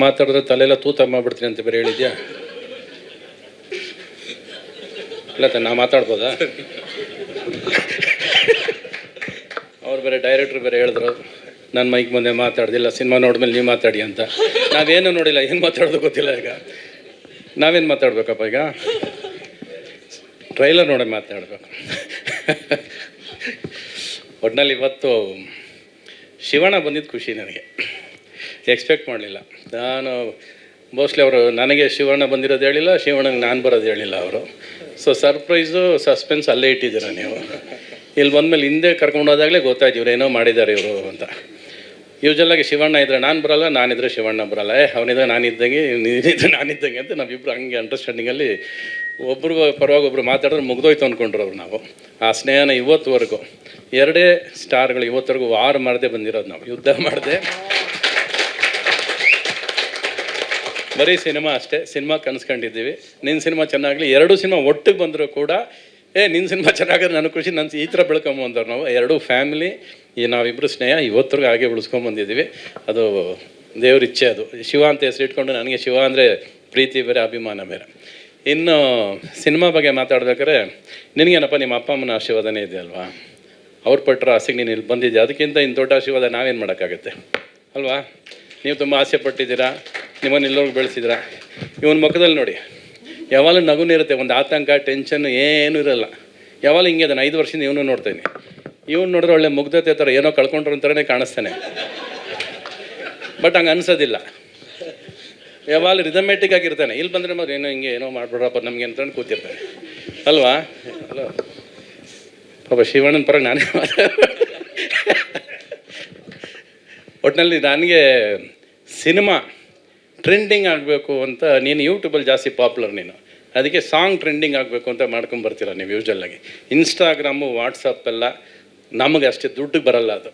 ಮಾತಾಡಿದ್ರೆ ತಲೆಲ್ಲ ತೂತ ಮಾಡ್ಬಿಡ್ತೀನಿ ಅಂತ ಬೇರೆ ಹೇಳಿದ್ಯಾ? ಇಲ್ಲ ತ- ನಾ ಮಾತಾಡ್ಬೋದಾ? ಅವ್ರು ಬೇರೆ ಡೈರೆಕ್ಟ್ರು ಬೇರೆ ಹೇಳಿದ್ರು ನನ್ನ ಮೈಕ್ ಮುಂದೆ ಮಾತಾಡ್ದಿಲ್ಲ ಸಿನಿಮಾ ನೋಡಿದ್ಮೇಲೆ ನೀವು ಮಾತಾಡಿ ಅಂತ. ನಾವೇನು ನೋಡಿಲ್ಲ, ಏನು ಮಾತಾಡೋದು ಗೊತ್ತಿಲ್ಲ ಈಗ. ನಾವೇನು ಮಾತಾಡ್ಬೇಕಪ್ಪ ಈಗ? ಟ್ರೈಲರ್ ನೋಡಿ ಮಾತಾಡಬೇಕು. ಒಟ್ಟಿನಲ್ಲಿ ಇವತ್ತು ಶಿವಣ್ಣ ಬಂದಿದ್ದು ಖುಷಿ ನನಗೆ. ಎಕ್ಸ್ಪೆಕ್ಟ್ ಮಾಡಲಿಲ್ಲ. ನಾನು ಮೋಸ್ಟ್ಲಿ ಅವರು ನನಗೆ ಶಿವಣ್ಣ ಬಂದಿರೋದು ಹೇಳಿಲ್ಲ ಶಿವಣ್ಣಗೆ ನಾನು ಬರೋದು ಹೇಳಿಲ್ಲ ಅವರು. ಸೊ ಸರ್ಪ್ರೈಸು ಸಸ್ಪೆನ್ಸ್ ಅಲ್ಲೇ ಇಟ್ಟಿದ್ದೀರ ನೀವು. ಇಲ್ಲಿ ಬಂದಮೇಲೆ ಹಿಂದೆ ಕರ್ಕೊಂಡು ಹೋದಾಗಲೇ ಗೊತ್ತಾಯ್ತು ಇವ್ರು ಏನೋ ಮಾಡಿದ್ದಾರೆ ಇವರು ಅಂತ. ಯೂಶಲಾಗಿ ಶಿವಣ್ಣ ಇದ್ದರೆ ನಾನು ಬರಲ್ಲ ನಾನಿದ್ರೆ ಶಿವಣ್ಣ ಬರಲ್ಲ. ಏ, ಅವನಿದ್ರೆ ನಾನಿದ್ದಂಗೆ ನೀನಿದ್ರೆ ನಾನಿದ್ದಂಗೆ ಅಂತ ನಾವಿಬ್ಬರು ಹಂಗೆ ಅಂಡರ್ಸ್ಟ್ಯಾಂಡಿಂಗಲ್ಲಿ ಒಬ್ರು ಪರವಾಗಿ ಒಬ್ರು ಮಾತಾಡಿದ್ರೆ ಮುಗ್ದೋಯ್ತು ಅಂದ್ಕೊಂಡ್ರು ಅವ್ರು ನಾವು. ಆ ಸ್ನೇಹನ ಇವತ್ತುವರೆಗೂ, ಎರಡೇ ಸ್ಟಾರ್ಗಳು ಇವತ್ತರೆಗೂ ವಾರ್ ಮಾಡದೆ ಬಂದಿರೋದು ನಾವು. ಯುದ್ಧ ಮಾಡದೆ ಬರೀ ಸಿನಿಮಾ ಅಷ್ಟೇ, ಸಿನಿಮಾ ಕನ್ಸ್ಕೊಂಡಿದ್ದೀವಿ ನಿನ್ನ ಸಿನಿಮಾ ಚೆನ್ನಾಗಲಿ, ಎರಡು ಸಿನಿಮಾ ಒಟ್ಟಿಗೆ ಬಂದರೂ ಕೂಡ, ಏ ನಿನ್ನ ಸಿನಿಮಾ ಚೆನ್ನಾಗಿದ್ರೆ ನನಗೆ ಖುಷಿ ನನ್ನ ಈ ಥರ ಬೆಳ್ಕೊಂಬಂದವ್ರು ನಾವು. ಎರಡೂ ಫ್ಯಾಮಿಲಿ, ಈ ನಾವಿಬ್ಬರು ಸ್ನೇಹ, ಇವತ್ತರೆಗೂ ಹಾಗೆ ಉಳಿಸ್ಕೊಂಬಂದಿದ್ದೀವಿ ಅದು ದೇವ್ರ ಇಚ್ಛೆ ಅದು. ಶಿವ ಅಂತ ಹೆಸರು ಇಟ್ಕೊಂಡು ನನಗೆ ಶಿವ ಅಂದರೆ ಪ್ರೀತಿ ಬೇರೆ, ಅಭಿಮಾನ ಬೇರೆ. ಇನ್ನು ಸಿನಿಮಾ ಬಗ್ಗೆ ಮಾತಾಡ್ಬೇಕಾದ್ರೆ, ನಿನಗೇನಪ್ಪ ನಿಮ್ಮ ಅಪ್ಪ ಅಮ್ಮನ ಆಶೀರ್ವಾದನೇ ಇದೆ ಅಲ್ವಾ ಅವ್ರು ಪಟ್ಟರು ಆಸೆಗೆ ನೀನು ಇಲ್ಲಿ ಬಂದಿದ್ದೆ ಅದಕ್ಕಿಂತ ಇನ್ನು ದೊಡ್ಡ ಆಶೀರ್ವಾದ ನಾವೇನು ಮಾಡೋಕ್ಕಾಗತ್ತೆ? ಅಲ್ವಾ? ನೀವು ತುಂಬ ಆಸೆ ಪಟ್ಟಿದ್ದೀರಾ? ನಿಮ್ಮನ್ನು ಎಲ್ಲರಿಗೂ ಬೆಳೆಸಿದ್ರ? ಇವನ ಮುಖದಲ್ಲಿ ನೋಡಿ. ಯಾವಾಗಲೂ ನಗುನೇ ಇರುತ್ತೆ ಒಂದು ಆತಂಕ ಟೆನ್ಷನ್ ಏನೂ ಇರಲ್ಲ. ಯಾವಾಗ ಹಿಂಗೆ ಅದನ್ನು ಐದು ವರ್ಷದಿಂದ ಇವನು ನೋಡ್ತೀನಿ ಇವನು ನೋಡಿದ್ರೆ ಒಳ್ಳೆ ಮುಗ್ಧತೆ ಥರ ಏನೋ ಕಳ್ಕೊಂಡ್ರು ಅಂತಾನೆ ಕಾಣಿಸ್ತಾನೆ. ಬಟ್ ಹಂಗೆ ಅನ್ಸೋದಿಲ್ಲ. ಯಾವಾಗ ರಿದಮೆಟಿಕ್ ಆಗಿರ್ತಾನೆ ಇಲ್ಲಿ ಬಂದರೆ ಮತ್ತೆ ಏನೋ ಹಿಂಗೆ ಏನೋ ಮಾಡ್ಬಿಡ್ರಪ್ಪ ನಮಗೆ ಅಂತ ಕೂತಿರ್ತಾನೆ. ಅಲ್ವಾ? ಹಲೋ ಪಾಪ ಶಿವಣ್ಣನ ಪರ ನಾನೇ ಒಟ್ಟಿನಲ್ಲಿ ನನಗೆ ಸಿನಿಮಾ ಟ್ರೆಂಡಿಂಗ್ ಆಗಬೇಕು ಅಂತ ನೀನು ಯೂಟ್ಯೂಬಲ್ಲಿ ಜಾಸ್ತಿ ಪಾಪ್ಯುಲರ್ ನೀನು. ಅದಕ್ಕೆ ಸಾಂಗ್ ಟ್ರೆಂಡಿಂಗ್ ಆಗಬೇಕು ಅಂತ ಮಾಡ್ಕೊಂಬರ್ತೀರ ನೀವು ಯೂಶಲ್ಲಾಗಿ ಇನ್ಸ್ಟಾಗ್ರಾಮು ವಾಟ್ಸಪ್ಪೆಲ್ಲ ನಮಗೆ ಅಷ್ಟೇ ದುಡ್ಡು ಬರಲ್ಲ ಅದು.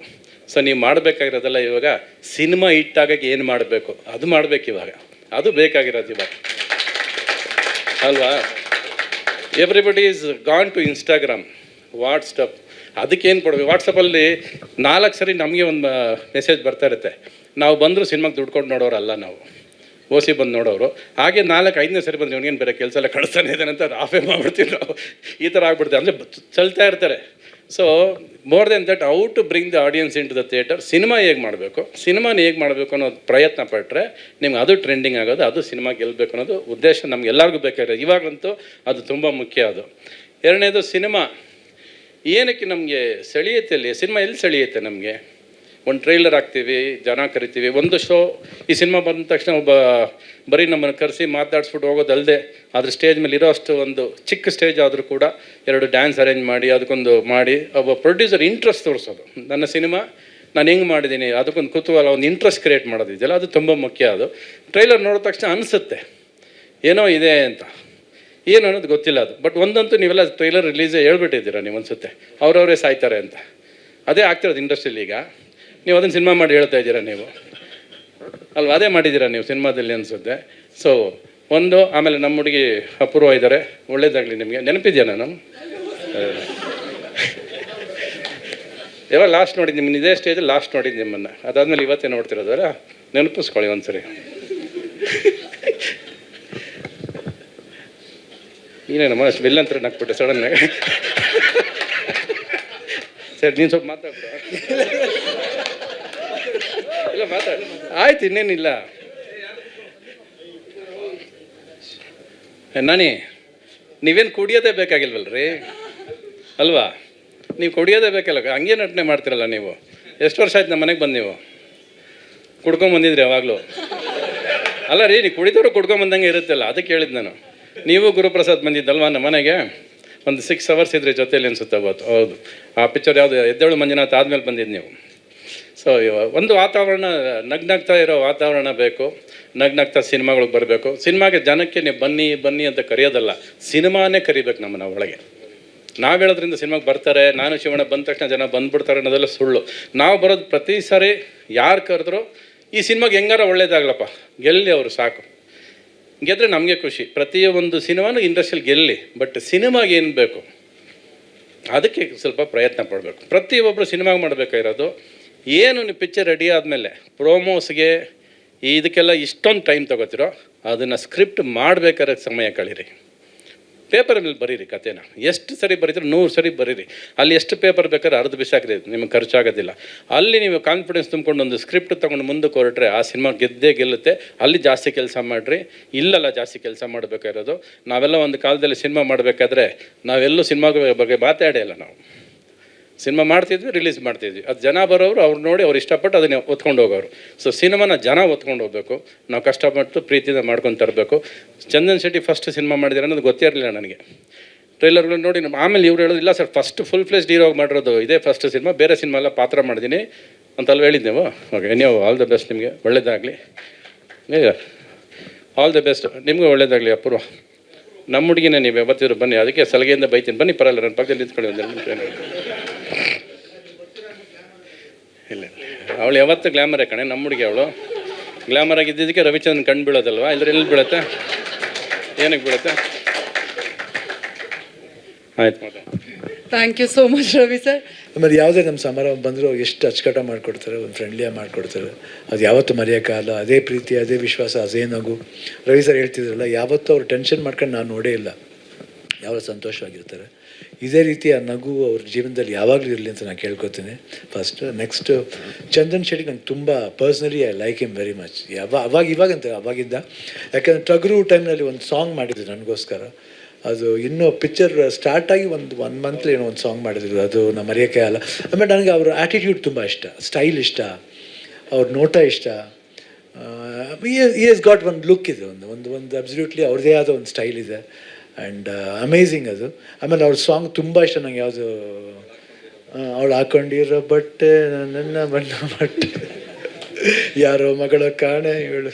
ಸೊ ನೀವು ಮಾಡಬೇಕಾಗಿರೋದೆಲ್ಲ ಇವಾಗ ಸಿನಿಮಾ ಹಿಟ್ಟಾಗಕ್ಕೆ ಏನು ಮಾಡಬೇಕು? ಅದು ಮಾಡಬೇಕು ಇವಾಗ. ಅದು ಬೇಕಾಗಿರೋದು ಇವಾಗ. ಅಲ್ವಾ? Everybody is gone to Instagram WhatsApp ಅದಕ್ಕೇನು ಕೊಡಬೇಕು? ವಾಟ್ಸಪ್ಪಲ್ಲಿ ನಾಲ್ಕು ಸರಿ ನಮಗೆ ಒಂದು ಮೆಸೇಜ್ ಬರ್ತಾ ಇರುತ್ತೆ. ನಾವು ಬಂದರೂ ಸಿನಿಮಾಗೆ ದುಡ್ಕೊಂಡು ನೋಡೋರಲ್ಲ ನಾವು. ಓಸಿ ಬಂದು ನೋಡೋರು. ಹಾಗೆ ನಾಲ್ಕು, ಐದನೇ ಸರಿ ಬಂದು ಇವನಿಗೇನು ಬೇರೆ ಕೆಲಸ ಎಲ್ಲ ಕಳಿಸ್ತಾನೆ ಇದ್ದಾನೆ ಅಂತ ಆಫೇ ಮಾಡ್ಬಿಡ್ತೀವಿ ನಾವು ಈ ಥರ ಆಗ್ಬಿಡ್ತೀವಿ ಅಂದರೆ ಚಲ್ತಾ ಇರ್ತಾರೆ. So more than that how to bring the audience into the theatre cinema ಹೇಗೆ ಮಾಡಬೇಕು? ಸಿನಿಮಾನ ಹೇಗೆ ಮಾಡಬೇಕು ಅನ್ನೋದು ಪ್ರಯತ್ನ ಪಟ್ಟರೆ ನಿಮ್ಗೆ ಅದು ಟ್ರೆಂಡಿಂಗ್ ಆಗೋದು, ಅದು ಸಿನಿಮಾ ಗೆಲ್ಲಬೇಕು ಅನ್ನೋದು ಉದ್ದೇಶ ನಮ್ಗೆ ಎಲ್ಲರಿಗೂ ಬೇಕಾಗಿರೋದು. ಇವಾಗಂತೂ ಅದು ತುಂಬ ಮುಖ್ಯ ಅದು. ಎರಡನೇದು ಸಿನಿಮಾ ಏನಕ್ಕೆ ನಮಗೆ ಸೆಳೆಯುತ್ತೆ ಅಲ್ಲಿ? ಸಿನಿಮಾ ಎಲ್ಲಿ ಸೆಳೆಯುತ್ತೆ ನಮಗೆ? ಒಂದು ಟ್ರೈಲರ್ ಹಾಕ್ತೀವಿ, ಜನ ಕರಿತೀವಿ. ಒಂದು ಶೋ ಈ ಸಿನಿಮಾ ಬಂದ ತಕ್ಷಣ ಒಬ್ಬ ಬರೀ ನಮ್ಮನ್ನು ಕರೆಸಿ ಮಾತಾಡಿಸ್ಬಿಟ್ಟು ಹೋಗೋದಲ್ಲದೆ ಅದ್ರ ಸ್ಟೇಜ್ ಮೇಲೆ ಇರೋ ಅಷ್ಟು ಒಂದು ಚಿಕ್ಕ ಸ್ಟೇಜ್ ಆದರೂ ಕೂಡ ಎರಡು ಡ್ಯಾನ್ಸ್ ಅರೇಂಜ್ ಮಾಡಿ, ಅದಕ್ಕೊಂದು ಮಾಡಿ, ಒಬ್ಬ ಪ್ರೊಡ್ಯೂಸರ್ ಇಂಟ್ರೆಸ್ಟ್ ತೋರಿಸೋದು. ನನ್ನ ಸಿನಿಮಾ ನಾನು ಹೆಂಗೆ ಮಾಡಿದ್ದೀನಿ ಅದಕ್ಕೊಂದು ಕುತೂಹಲ, ಒಂದು ಇಂಟ್ರೆಸ್ಟ್ ಕ್ರಿಯೇಟ್ ಮಾಡೋದಿದೆಯಲ್ಲ ಅದು ತುಂಬ ಮುಖ್ಯ ಅದು. ಟ್ರೈಲರ್ ನೋಡಿದ ತಕ್ಷಣ ಅನಿಸುತ್ತೆ, ಏನೋ ಇದೆ ಅಂತ. ಏನು ಅನ್ನೋದು ಗೊತ್ತಿಲ್ಲ ಅದು. ಬಟ್ ಒಂದಂತೂ ನೀವೆಲ್ಲ ಟ್ರೈಲರ್ ರಿಲೀಸೇ ಹೇಳ್ಬಿಟ್ಟಿದ್ದೀರಾ ನೀವು ಅನ್ಸುತ್ತೆ ಅವ್ರವರೇ ಸಾಯ್ತಾರೆ ಅಂತ. ಅದೇ ಆಗ್ತಿರೋದು ಇಂಡಸ್ಟ್ರಿಯಲ್ಲಿ ಈಗ. ನೀವು ಅದನ್ನು ಸಿನಿಮಾ ಮಾಡಿ ಹೇಳ್ತಾ ಇದ್ದೀರಾ ನೀವು? ಅಲ್ವಾ? ಅದೇ ಮಾಡಿದ್ದೀರಾ ನೀವು ಸಿನಿಮಾದಲ್ಲಿ ಅನಿಸುತ್ತೆ. ಸೊ ಒಂದು, ಆಮೇಲೆ ನಮ್ಮ ಹುಡುಗಿ ಅಪೂರ್ವ ಇದ್ದಾರೆ. ಒಳ್ಳೇದಾಗಲಿ ನಿಮಗೆ. ನೆನಪಿದೆಯಾ ನಾನು? ಯಾವಾಗ ಲಾಸ್ಟ್ ನೋಡಿದ್ದು ನಿಮ್ಮನ್ನ? ಇದೇ ಸ್ಟೇಜ್ ಲಾಸ್ಟ್ ನೋಡಿದ್ದು ನಿಮ್ಮನ್ನು. ಅದಾದಮೇಲೆ ಇವತ್ತೇ ನೋಡ್ತಿರೋದಲ್ಲ ನೆನಪಿಸ್ಕೊಳ್ಳಿ ಒಂದ್ಸರಿ. ನೀನೇನಮ್ಮ ಅಷ್ಟು ಬೆಲ್ಲಂತರ ನಕ್ಬಿಟ್ಟೆ ಸಡನ್ನಾಗಿ ಸರಿ, ನೀನು ಸ್ವಲ್ಪ ಮಾತಾಡ್ಬಿಡು. ಇಲ್ಲ ಮಾತಾಡ ಆಯ್ತು, ಇನ್ನೇನಿಲ್ಲ. ನಾನಿ, ನೀವೇನು ಕುಡಿಯೋದೇ ಬೇಕಾಗಿಲ್ವಲ್ರಿ? ಅಲ್ವಾ? ನೀವು ಕುಡಿಯೋದೇ ಬೇಕಲ್ಲ ಹಂಗೆ ನಟನೆ ಮಾಡ್ತಿರಲ್ಲ ನೀವು? ಎಷ್ಟು ವರ್ಷ ಆಯ್ತು ನಮ್ಮ ಮನೆಗೆ ಬಂದು ನೀವು? ಕುಡ್ಕೊಂಬಂದಿದ್ರಿ ಯಾವಾಗಲೂ? ಅಲ್ಲ ರೀ, ನೀವು ಕುಡಿದವರು ಕುಡ್ಕೊಂಬಂದಂಗೆ ಇರುತ್ತಲ್ಲ, ಅದಕ್ಕೆ ಹೇಳಿದ್ದು ನಾನು. ನೀವು ಗುರುಪ್ರಸಾದ್ ಬಂದಿದ್ದಲ್ವಾ ನಮ್ಮ ಮನೆಗೆ ಒಂದು ಸಿಕ್ಸ್ ಅವರ್ಸ್ ಇದ್ರಿ ಜೊತೆಯಲ್ಲಿ ಅನ್ಸುತ್ತೆ ಅವತ್ತು. ಹೌದು. ಆ ಪಿಕ್ಚರ್ ಯಾವುದು? ಎದ್ದೇಳು ಮಂಜುನಾಥ್ ಆದಮೇಲೆ ಬಂದಿದ್ದು ನೀವು. ಸೊ ಒಂದು ವಾತಾವರಣ, ನಗ್ನಗ್ತಾ ಇರೋ ವಾತಾವರಣ ಬೇಕು, ನಗ್ನಗ್ತಾ ಸಿನಿಮಾಗಳಿಗೆ ಬರಬೇಕು. ಸಿನಿಮಾಗೆ ಜನಕ್ಕೆ ನೀವು ಬನ್ನಿ ಬನ್ನಿ ಅಂತ ಕರೆಯೋದಲ್ಲ, ಸಿನಿಮಾನೇ ಕರಿಬೇಕು ನಮ್ಮನ್ನ ಒಳಗೆ. ನಾವು ಹೇಳೋದ್ರಿಂದ ಸಿನಿಮಾಗೆ ಬರ್ತಾರೆ, ನಾನು ಶಿವಣ್ಣ ಬಂದ ತಕ್ಷಣ ಜನ ಬಂದ್ಬಿಡ್ತಾರೆ ಅನ್ನೋದೆಲ್ಲ ಸುಳ್ಳು. ನಾವು ಬರೋದು ಪ್ರತಿ ಸಾರಿ ಯಾರು ಕರೆದ್ರು, ಈ ಸಿನಿಮಾಗೆ ಹೆಂಗಾರ ಒಳ್ಳೇದಾಗ್ಲಪ್ಪ, ಗೆಲ್ಲಿ ಅವರು ಸಾಕು. ಗೆದ್ರೆ ನಮಗೆ ಖುಷಿ. ಪ್ರತಿಯೊಂದು ಸಿನಿಮಾನು ಇಂಡಸ್ಟ್ರಿಯಲ್ಲಿ ಗೆಲ್ಲಿ, ಬಟ್ ಸಿನಿಮಾಗೆ ಏನು ಬೇಕು, ಅದಕ್ಕೆ ಸ್ವಲ್ಪ ಪ್ರಯತ್ನ ಪಡಬೇಕು. ಪ್ರತಿಯೊಬ್ಬರು ಸಿನಿಮಾಗೆ ಮಾಡಬೇಕಾಗಿರೋದು ಏನು ನಿಮ್ಮ ಪಿಕ್ಚರ್ ರೆಡಿ ಆದಮೇಲೆ ಪ್ರೋಮೋಸ್ಗೆ ಇದಕ್ಕೆಲ್ಲ ಇಷ್ಟೊಂದು ಟೈಮ್ ತೊಗೋತಿರೋ, ಅದನ್ನು ಸ್ಕ್ರಿಪ್ಟ್ ಮಾಡಬೇಕಾದ್ರೆ ಸಮಯ ಕಳೀರಿ. ಪೇಪರ್ ಮೇಲೆ ಬರೀರಿ ಕತೆನ ಎಷ್ಟು ಸರಿ ಬರೀತಾರೆ ನೂರು ಸರಿ ಬರೀರಿ. ಅಲ್ಲಿ ಎಷ್ಟು ಪೇಪರ್ ಬೇಕಾದ್ರೆ ಅರ್ಧ ಬಿಸಾಕಿದೆ ನಿಮಗೆ ಖರ್ಚಾಗೋದಿಲ್ಲ. ಅಲ್ಲಿ ನೀವು ಕಾನ್ಫಿಡೆನ್ಸ್ ತುಂಬಿಕೊಂಡು ಒಂದು ಸ್ಕ್ರಿಪ್ಟ್ ತೊಗೊಂಡು ಮುಂದಕ್ಕೆ ಹೊರಟ್ರೆ ಆ ಸಿನಿಮಾ ಗೆದ್ದೇ ಗೆಲ್ಲುತ್ತೆ. ಅಲ್ಲಿ ಜಾಸ್ತಿ ಕೆಲಸ ಮಾಡಿರಿ. ಇಲ್ಲಲ್ಲ ಜಾಸ್ತಿ ಕೆಲಸ ಮಾಡಬೇಕಾಗಿರೋದು. ನಾವೆಲ್ಲ ಒಂದು ಕಾಲದಲ್ಲಿ ಸಿನಿಮಾ ಮಾಡಬೇಕಾದ್ರೆ ನಾವೆಲ್ಲೂ ಸಿನಿಮಾ ಬಗ್ಗೆ ಮಾತಾಡೇ ಇಲ್ಲ ನಾವು. ಸಿನಿಮಾ ಮಾಡ್ತಿದ್ವಿ ರಿಲೀಸ್ ಮಾಡ್ತಿದ್ವಿ. ಅದು ಜನ ಬರೋರು ಅವ್ರು ನೋಡಿ ಅವ್ರು ಇಷ್ಟಪಟ್ಟು ಅದನ್ನ ಒತ್ಕೊಂಡು ಹೋಗೋರು ಸೊ ಸಿನಿಮಾನ ಜನ ಒತ್ಕೊಂಡು ಹೋಗ್ಬೇಕು. ನಾವು ಕಷ್ಟಪಟ್ಟು ಪ್ರೀತಿಯಿಂದ ಮಾಡ್ಕೊಂಡು ತರಬೇಕು. ಚಂದನ್ ಶೆಟ್ಟಿ ಫಸ್ಟ್ ಸಿನಿಮಾ ಮಾಡಿದ್ರೆ ಅನ್ನೋದು ಗೊತ್ತೇ ಇರಲಿಲ್ಲ ನನಗೆ. ಟ್ರೈಲರ್ಗಳು ನೋಡಿ ನಮ್ಮ ಆಮೇಲೆ ಇವ್ರು ಹೇಳೋದು, ಇಲ್ಲ sir first full flesh hero ಮಾಡಿರೋದು ಇದೇ ಫಸ್ಟ್ ಸಿನಿಮಾ, ಬೇರೆ ಸಿನಿಮಾ ಎಲ್ಲ ಪಾತ್ರ ಮಾಡಿದ್ದೀನಿ ಅಂತಲ್ಲ ಅಲ್ಲಿ ಹೇಳಿದ್ದೆವು ಓಕೆ ನೀವು ಆಲ್ ದ ಬೆಸ್ಟ್ ನಿಮಗೆ. ಒಳ್ಳೇದಾಗಲಿ. ಆಲ್ ದ ಬೆಸ್ಟ್ ನಿಮಗೂ ಒಳ್ಳೇದಾಗಲಿ, ಅಪೂರ್ವ. ನಮ್ಮ ಹುಡುಗಿನೇ ನೀವು ಯಾವತ್ತಿದ್ರು ಬನ್ನಿ, ಅದಕ್ಕೆ ಸಲಗೆಯಿಂದ ಬೈತೀನಿ. ಬನ್ನಿ ಪರಲ್ಲ ನನ್ನ ಪಕ್ಕದಲ್ಲಿ ನಿಂತ್ಕೊಳ್ಳಿ ಒಂದು ಎರಡು ನಿಮಿಷ ಏನಾದ್ರು. ಇಲ್ಲ ಅವಳು ಯಾವತ್ತು ಗ್ಲಾಮರೇ ಕಣೆ ನಮ್ಮ ಹುಡುಗಿ ಅವಳು. ಗ್ಲಾಮರ್ ಆಗಿದ್ದಕ್ಕೆ ರವಿಚಂದ್ರನ್ ಕಣ್ಣು ಬೀಳೋದಲ್ವಾ? ಇಲ್ಲದ್ರೆ ಎಲ್ಲಿ ಬೀಳುತ್ತೆ? ಏನಕ್ಕೆ ಬೀಳುತ್ತೆ? ಆಯ್ತು thank you so much Ravi sir ಆಮೇಲೆ ಯಾವುದೇ ನಮ್ಮ ಸಮಾರಂಭ ಬಂದರೂ ಎಷ್ಟು ಅಚ್ಚುಕಟ್ಟ ಮಾಡಿಕೊಡ್ತಾರೆ ಒಂದು ಫ್ರೆಂಡ್ಲಿಯಾಗಿ ಮಾಡಿಕೊಡ್ತಾರೆ. ಅದು ಯಾವತ್ತೂ ಮರೆಯೋಕ್ಕಾಗಲ್ಲ ಅದೇ ಪ್ರೀತಿ ಅದೇ ವಿಶ್ವಾಸ ಅದೇ ನಗು. ರವಿ ಸರ್ ಹೇಳ್ತಿದ್ರಲ್ಲ ಯಾವತ್ತೂ ಅವ್ರು ಟೆನ್ಷನ್ ಮಾಡ್ಕೊಂಡು ನಾನು ನೋಡೇ ಇಲ್ಲ. ಯಾವ ಸಂತೋಷವಾಗಿರ್ತಾರೆ. ಇದೇ ರೀತಿ ಆ ನಗು ಅವ್ರ ಜೀವನದಲ್ಲಿ ಯಾವಾಗಲೂ ಇರಲಿ ಅಂತ ನಾನು ಕೇಳ್ಕೊತೀನಿ. ಫಸ್ಟ್ ನೆಕ್ಸ್ಟ್ ಚಂದನ್ ಶೆಟ್ಟಿ ನಂಗೆ ತುಂಬ personally I like him very much ಯಾವ, ಅವಾಗ ಇವಾಗಂತ ಅವಾಗಿಂದ. ಯಾಕಂದರೆ ಟಗರು ಟೈಮ್ನಲ್ಲಿ ಒಂದು ಸಾಂಗ್ ಮಾಡಿದ್ರು ನನಗೋಸ್ಕರ. ಅದು ಇನ್ನೂ ಪಿಕ್ಚರ್ ಸ್ಟಾರ್ಟ್ ಆಗಿ ಒಂದು ಒನ್ ಮಂತ್ಲಿ ಏನೋ ಒಂದು ಸಾಂಗ್ ಮಾಡಿದ್ರು. ಅದು ನಮ್ಮ ಮರೆಯೋಕ್ಕೆ ಅಲ್ಲ ಆಮೇಲೆ ನನಗೆ ಅವ್ರ ಆ್ಯಟಿಟ್ಯೂಡ್ ತುಂಬ ಇಷ್ಟ. ಸ್ಟೈಲ್ ಇಷ್ಟ. ಅವ್ರ ನೋಟ ಇಷ್ಟ. ಇ ಎಸ್ ಗಾಟ್ ಒಂದು ಲುಕ್ ಇದೆ, ಒಂದು ಒಂದು ಒಂದು ಅಬ್ಸಲ್ಯೂಟ್ಲಿ ಅವ್ರದ್ದೇ ಆದ ಒಂದು ಸ್ಟೈಲ್ ಇದೆ. ಆ್ಯಂಡ್ ಅಮೇಝಿಂಗ್ ಅದು. ಆಮೇಲೆ ಅವ್ರ ಸಾಂಗ್ ತುಂಬ ಇಷ್ಟ ನಂಗೆ ಯಾವುದು ಅವಳು ಹಾಕೊಂಡಿರೋ ಬಟ್ಟೆ, ನನ್ನ ಬಣ್ಣ ಬಟ್ಟೆ. ಯಾರೋ ಮಗಳ ಕಾಣೆ, ಇವಳು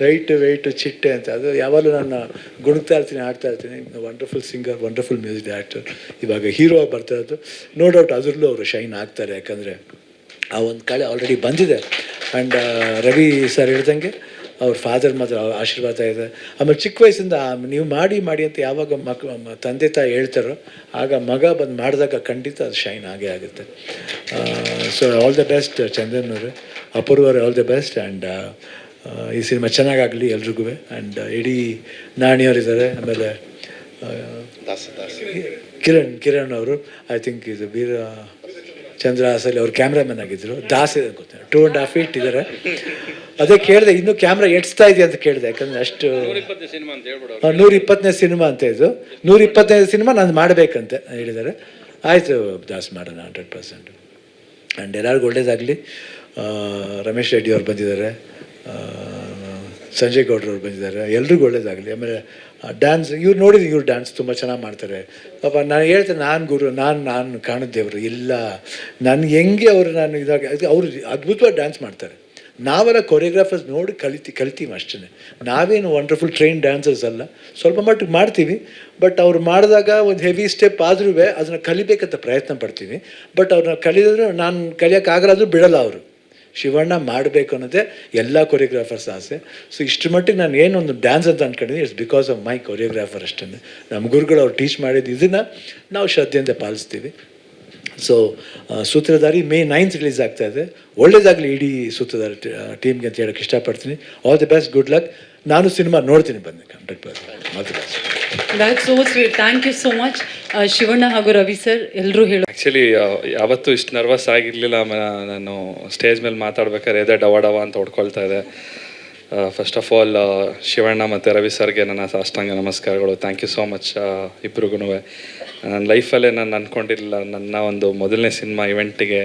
ರೈಟ್ ವೆಯ್ಟು ಚಿಟ್ಟೆ ಅಂತ. ಅದು ಯಾವಾಗಲೂ ನಾನು ಗುಣಗ್ತಾ ಇರ್ತೀನಿ ಆಡ್ತಾ ಇರ್ತೀನಿ. Wonderful singer wonderful music director ಇವಾಗ ಹೀರೋ ಆಗಿ ಬರ್ತಾ ಇರೋದು. ನೋ ಡೌಟ್ ಅದರಲ್ಲೂ ಅವರು ಶೈನ್ ಆಗ್ತಾರೆ. ಯಾಕಂದರೆ ಆ ಒಂದು ಕಳೆ ಆಲ್ರೆಡಿ ಬಂದಿದೆ. ಆ್ಯಂಡ್ ರವಿ ಸರ್ ಹೇಳ್ದಂಗೆ ಅವ್ರ ಫಾದರ್ ಮಾತ್ರ ಅವ್ರ ಆಶೀರ್ವಾದ ಇದೆ. ಆಮೇಲೆ ಚಿಕ್ಕ ವಯಸ್ಸಿಂದ ನೀವು ಮಾಡಿ ಮಾಡಿ ಅಂತ ಯಾವಾಗ ಮಕ್ ತಂದೆ ತಾಯಿ ಹೇಳ್ತಾರೋ ಆಗ ಮಗ ಬಂದು ಮಾಡಿದಾಗ ಖಂಡಿತ ಅದು ಶೈನ್ ಆಗೇ ಆಗುತ್ತೆ. So all the best Chandan ಅವರು ಅಪೂರ್ವರು ಆಲ್ ದ ಬೆಸ್ಟ್ ಆ್ಯಂಡ್ ಈ ಸಿನಿಮಾ ಚೆನ್ನಾಗಾಗಲಿ ಎಲ್ರಿಗೂ ಆ್ಯಂಡ್ ಇಡೀ ನಾಣಿಯವರಿದ್ದಾರೆ. ಆಮೇಲೆ ಕಿರಣ್ ಕಿರಣ್ ಅವರು ಐ ಥಿಂಕ್ ಇದು ವೀರ ಚಂದ್ರ ಹಾಸಲಿ ಅವ್ರು ಕ್ಯಾಮ್ರಾಮನ್ ಆಗಿದ್ರು ದಾಸ್ ಇದೆ ಗೊತ್ತಿಲ್ಲ ಟೂ ಆ್ಯಂಡ್ ಹಾಫ್ ಫೀಟ್ ಇದ್ದಾರೆ ಅದೇ ಕೇಳಿದೆ ಇನ್ನೂ ಕ್ಯಾಮ್ರಾ ಎಡ್ಸ್ತಾ ಇದೆಯಾ ಅಂತ ಕೇಳಿದೆ ಯಾಕಂದರೆ ಅಷ್ಟು ನೂರ ಇಪ್ಪತ್ತನೇ ಸಿನಿಮಾ ಅಂತ ಇದು. ನೂರ ಇಪ್ಪತ್ತೈದು ಸಿನಿಮಾ ನಾನು ಮಾಡಬೇಕಂತೆ ಹೇಳಿದ್ದಾರೆ ಆಯಿತು ದಾಸ್ ಮಾಡೋಣ ಹಂಡ್ರೆಡ್ ಪರ್ಸೆಂಟ್ ಆ್ಯಂಡ್ ಎಲ್ಲರಿಗೂ ಒಳ್ಳೇದಾಗಲಿ. ರಮೇಶ್ ರೆಡ್ಡಿ ಅವ್ರು ಬಂದಿದ್ದಾರೆ. ಸಂಜಯ್ ಗೌಡ್ರವ್ರು ಬಂದಿದ್ದಾರೆ. ಎಲ್ರಿಗೂ ಒಳ್ಳೇದಾಗಲಿ. ಆಮೇಲೆ ಡ್ಯಾನ್ಸ್ ಇವ್ರು ನೋಡಿದ್ರು ಇವ್ರು ಡ್ಯಾನ್ಸ್ ತುಂಬ ಚೆನ್ನಾಗಿ ಮಾಡ್ತಾರೆ. ಪಾಪ ನಾನು ಹೇಳ್ತೇನೆ, ನಾನು ಗುರು, ನಾನು ನಾನು ಕಾಣದೇವರು ಇಲ್ಲ ನನಗೆ ಹೆಂಗೆ ಅವರು ನಾನು ಇದಾಗ ಅವರು ಅದ್ಭುತವಾಗಿ ಡ್ಯಾನ್ಸ್ ಮಾಡ್ತಾರೆ. ನಾವೆಲ್ಲ ಕೊರಿಯೋಗ್ರಾಫರ್ಸ್ ನೋಡಿ ಕಲಿತಿ, ಕಲಿತೀವಿ ಅಷ್ಟೇ ನಾವೇನು ವಂಡರ್ಫುಲ್ ಟ್ರೈನ್ ಡ್ಯಾನ್ಸರ್ಸ್ ಅಲ್ಲ. ಸ್ವಲ್ಪ ಮಟ್ಟಿಗೆ ಮಾಡ್ತೀವಿ. ಬಟ್ ಅವ್ರು ಮಾಡಿದಾಗ ಒಂದು ಹೆವಿ ಸ್ಟೆಪ್ ಆದ್ರೂ ಅದನ್ನು ಕಲಿಬೇಕಂತ ಪ್ರಯತ್ನ ಪಡ್ತೀವಿ. ಬಟ್ ಅವ್ರನ್ನ ಕಲಿಯೋದ್ರೆ ನಾನು ಕಲಿಯೋಕ್ಕಾಗಲ್ಲ ಆದರೂ ಬಿಡಲ್ಲ ಅವರು. ಶಿವಣ್ಣ ಮಾಡಬೇಕು ಅನ್ನೋದೇ ಎಲ್ಲ ಕೊರಿಯೋಗ್ರಾಫರ್ಸ್ ಆಸೆ. ಸೊ ಇಷ್ಟು ಮಟ್ಟಿಗೆ ನಾನು ಏನೊಂದು ಡ್ಯಾನ್ಸ್ ಅಂತ ಅಂದ್ಕೊಂಡಿದ್ದೀನಿ it's because of my choreographer ಅಷ್ಟೇ ನಮ್ಮ ಗುರುಗಳು ಅವ್ರು ಟೀಚ್ ಮಾಡಿದ್ದು ಇದನ್ನು ನಾವು ಶ್ರದ್ಧೆಯಿಂದ ಪಾಲಿಸ್ತೀವಿ. So Sutradhari May ninth release ಆಗ್ತಾ ಇದೆ. ಒಳ್ಳೇದಾಗಲಿ ಇಡೀ ಸೂತ್ರಧಾರಿ ಟೀಮ್ಗೆ ಅಂತ ಹೇಳೋಕ್ಕೆ ಇಷ್ಟಪಡ್ತೀನಿ. All the best good luck ನಾನು ಸಿನಿಮಾ ನೋಡ್ತೀನಿ all the best that so sweet thank you so much Shivanna ಹಾಗೂ ರವಿ ಸರ್ ಎಲ್ಲರೂ ಹೇಳೋ. ಆ್ಯಕ್ಚುಲಿ ಯಾವತ್ತೂ ಇಷ್ಟು ನರ್ವಸ್ ಆಗಿರಲಿಲ್ಲ. ನಾನು ಸ್ಟೇಜ್ ಮೇಲೆ ಮಾತಾಡ್ಬೇಕಾದ್ರೆ ಎದೆ ಡವ ಡವ ಅಂತ ಹೊಡ್ಕೊಳ್ತಾ ಇದೆ. ಫಸ್ಟ್ ಆಫ್ ಆಲ್ ಶಿವಣ್ಣ ಮತ್ತು ರವಿ ಸರ್ಗೆ ನನ್ನ ಸಾಷ್ಟಾಂಗ ನಮಸ್ಕಾರಗಳು. ಥ್ಯಾಂಕ್ ಯು ಸೋ ಮಚ್ ಇಬ್ರಿಗೂ ನನ್ನ ಲೈಫಲ್ಲೇ ನಾನು ಅಂದ್ಕೊಂಡಿರಲಿಲ್ಲ ನನ್ನ ಒಂದು ಮೊದಲನೇ ಸಿನಿಮಾ ಇವೆಂಟಿಗೆ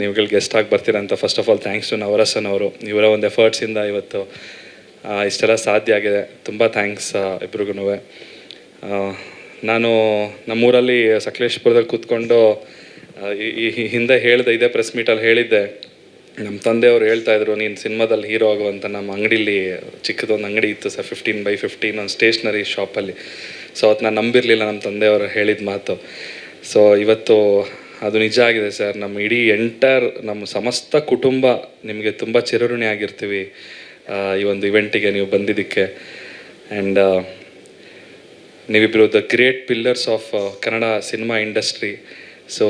ನೀವುಗಳು ಗೆಸ್ಟ್ ಆಗಿ ಬರ್ತೀರಂತ. First of all thanks to Navarasan ಅವರು. ಇವರ ಒಂದು ಎಫರ್ಟ್ಸಿಂದ ಇವತ್ತು ಇಷ್ಟೆಲ್ಲ ಸಾಧ್ಯ ಆಗಿದೆ. ತುಂಬ ಥ್ಯಾಂಕ್ಸ್ ಇಬ್ರಿಗೂ ನಾನು ನಮ್ಮೂರಲ್ಲಿ ಸಕಲೇಶ್ಪುರದಲ್ಲಿ ಕೂತ್ಕೊಂಡು ಈ- ಹಿಂದೆ ಹೇಳಿದೆ ಇದೇ ಪ್ರೆಸ್ ಮೀಟಲ್ಲಿ ಹೇಳಿದ್ದೆ. ನಮ್ಮ ತಂದೆಯವರು ಹೇಳ್ತಾ ಇದ್ರು, ನೀನು ಸಿನಿಮಾದಲ್ಲಿ ಹೀರೋ ಆಗುವಂತ ನಮ್ಮ ಅಂಗಡಿಲಿ ಚಿಕ್ಕದೊಂದು ಅಂಗಡಿ ಇತ್ತು ಸರ್ ಫಿಫ್ಟೀನ್ ಬೈ ಫಿಫ್ಟೀನ್ ಒಂದು ಸ್ಟೇಷ್ನರಿ ಶಾಪಲ್ಲಿ ಸೊ ಅವತ್ತು ನಾನು ನಂಬಿರಲಿಲ್ಲ ನಮ್ಮ ತಂದೆಯವರು ಹೇಳಿದ ಮಾತು. ಸೊ ಇವತ್ತು ಅದು ನಿಜ ಆಗಿದೆ ಸರ್. ನಮ್ಮ ಇಡೀ ಎಂಟರ್ ನಮ್ಮ ಸಮಸ್ತ ಕುಟುಂಬ ನಿಮಗೆ ತುಂಬ ಚಿರಋಣಿ ಆಗಿರ್ತೀವಿ ಈ ಒಂದು ಇವೆಂಟಿಗೆ ನೀವು ಬಂದಿದ್ದಕ್ಕೆ. ಆ್ಯಂಡ್ ನೀವಿಬ್ಬರು the great pillars of Kannada cinema industry so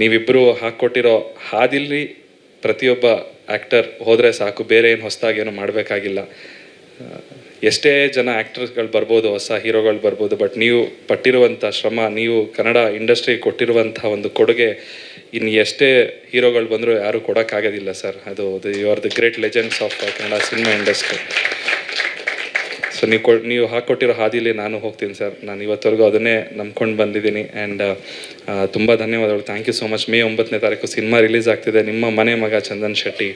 ನೀವಿಬ್ಬರು ಹಾಕ್ಕೊಟ್ಟಿರೋ ಹಾದಿಲ್ಲಿ ಪ್ರತಿಯೊಬ್ಬ ಆ್ಯಕ್ಟರ್ ಹೋದರೆ ಸಾಕು, ಬೇರೆ ಏನು ಹೊಸದಾಗಿ ಏನು ಮಾಡಬೇಕಾಗಿಲ್ಲ. ಎಷ್ಟೇ ಜನ ಆ್ಯಕ್ಟರ್ಸ್ಗಳು ಬರ್ಬೋದು, ಹೊಸ ಹೀರೋಗಳು ಬರ್ಬೋದು, ಬಟ್ ನೀವು ಪಟ್ಟಿರುವಂಥ ಶ್ರಮ, ನೀವು ಕನ್ನಡ ಇಂಡಸ್ಟ್ರಿ ಕೊಟ್ಟಿರುವಂಥ ಒಂದು ಕೊಡುಗೆ, ಇನ್ನು ಎಷ್ಟೇ ಹೀರೋಗಳು ಬಂದರೂ ಯಾರೂ ಕೊಡೋಕ್ಕಾಗೋದಿಲ್ಲ ಸರ್. ಅದು you are the great legends of Kannada cinema industry so ನೀವು ಕೊ ನೀವು ಹಾಕ್ಕೊಟ್ಟಿರೋ ಹಾದಿಲಿ ನಾನು ಹೋಗ್ತೀನಿ ಸರ್. ನಾನು ಇವತ್ತವರೆಗೂ ಅದನ್ನೇ ನಂಬ್ಕೊಂಡು ಬಂದಿದ್ದೀನಿ. ಆ್ಯಂಡ್ ತುಂಬ ಧನ್ಯವಾದಗಳು. Thank you so much May ಒಂಬತ್ತನೇ ತಾರೀಕು ಸಿನಿಮಾ ರಿಲೀಸ್ ಆಗ್ತಿದೆ. ನಿಮ್ಮ ಮನೆ ಮಗ ಚಂದನ್ ಶೆಟ್ಟಿ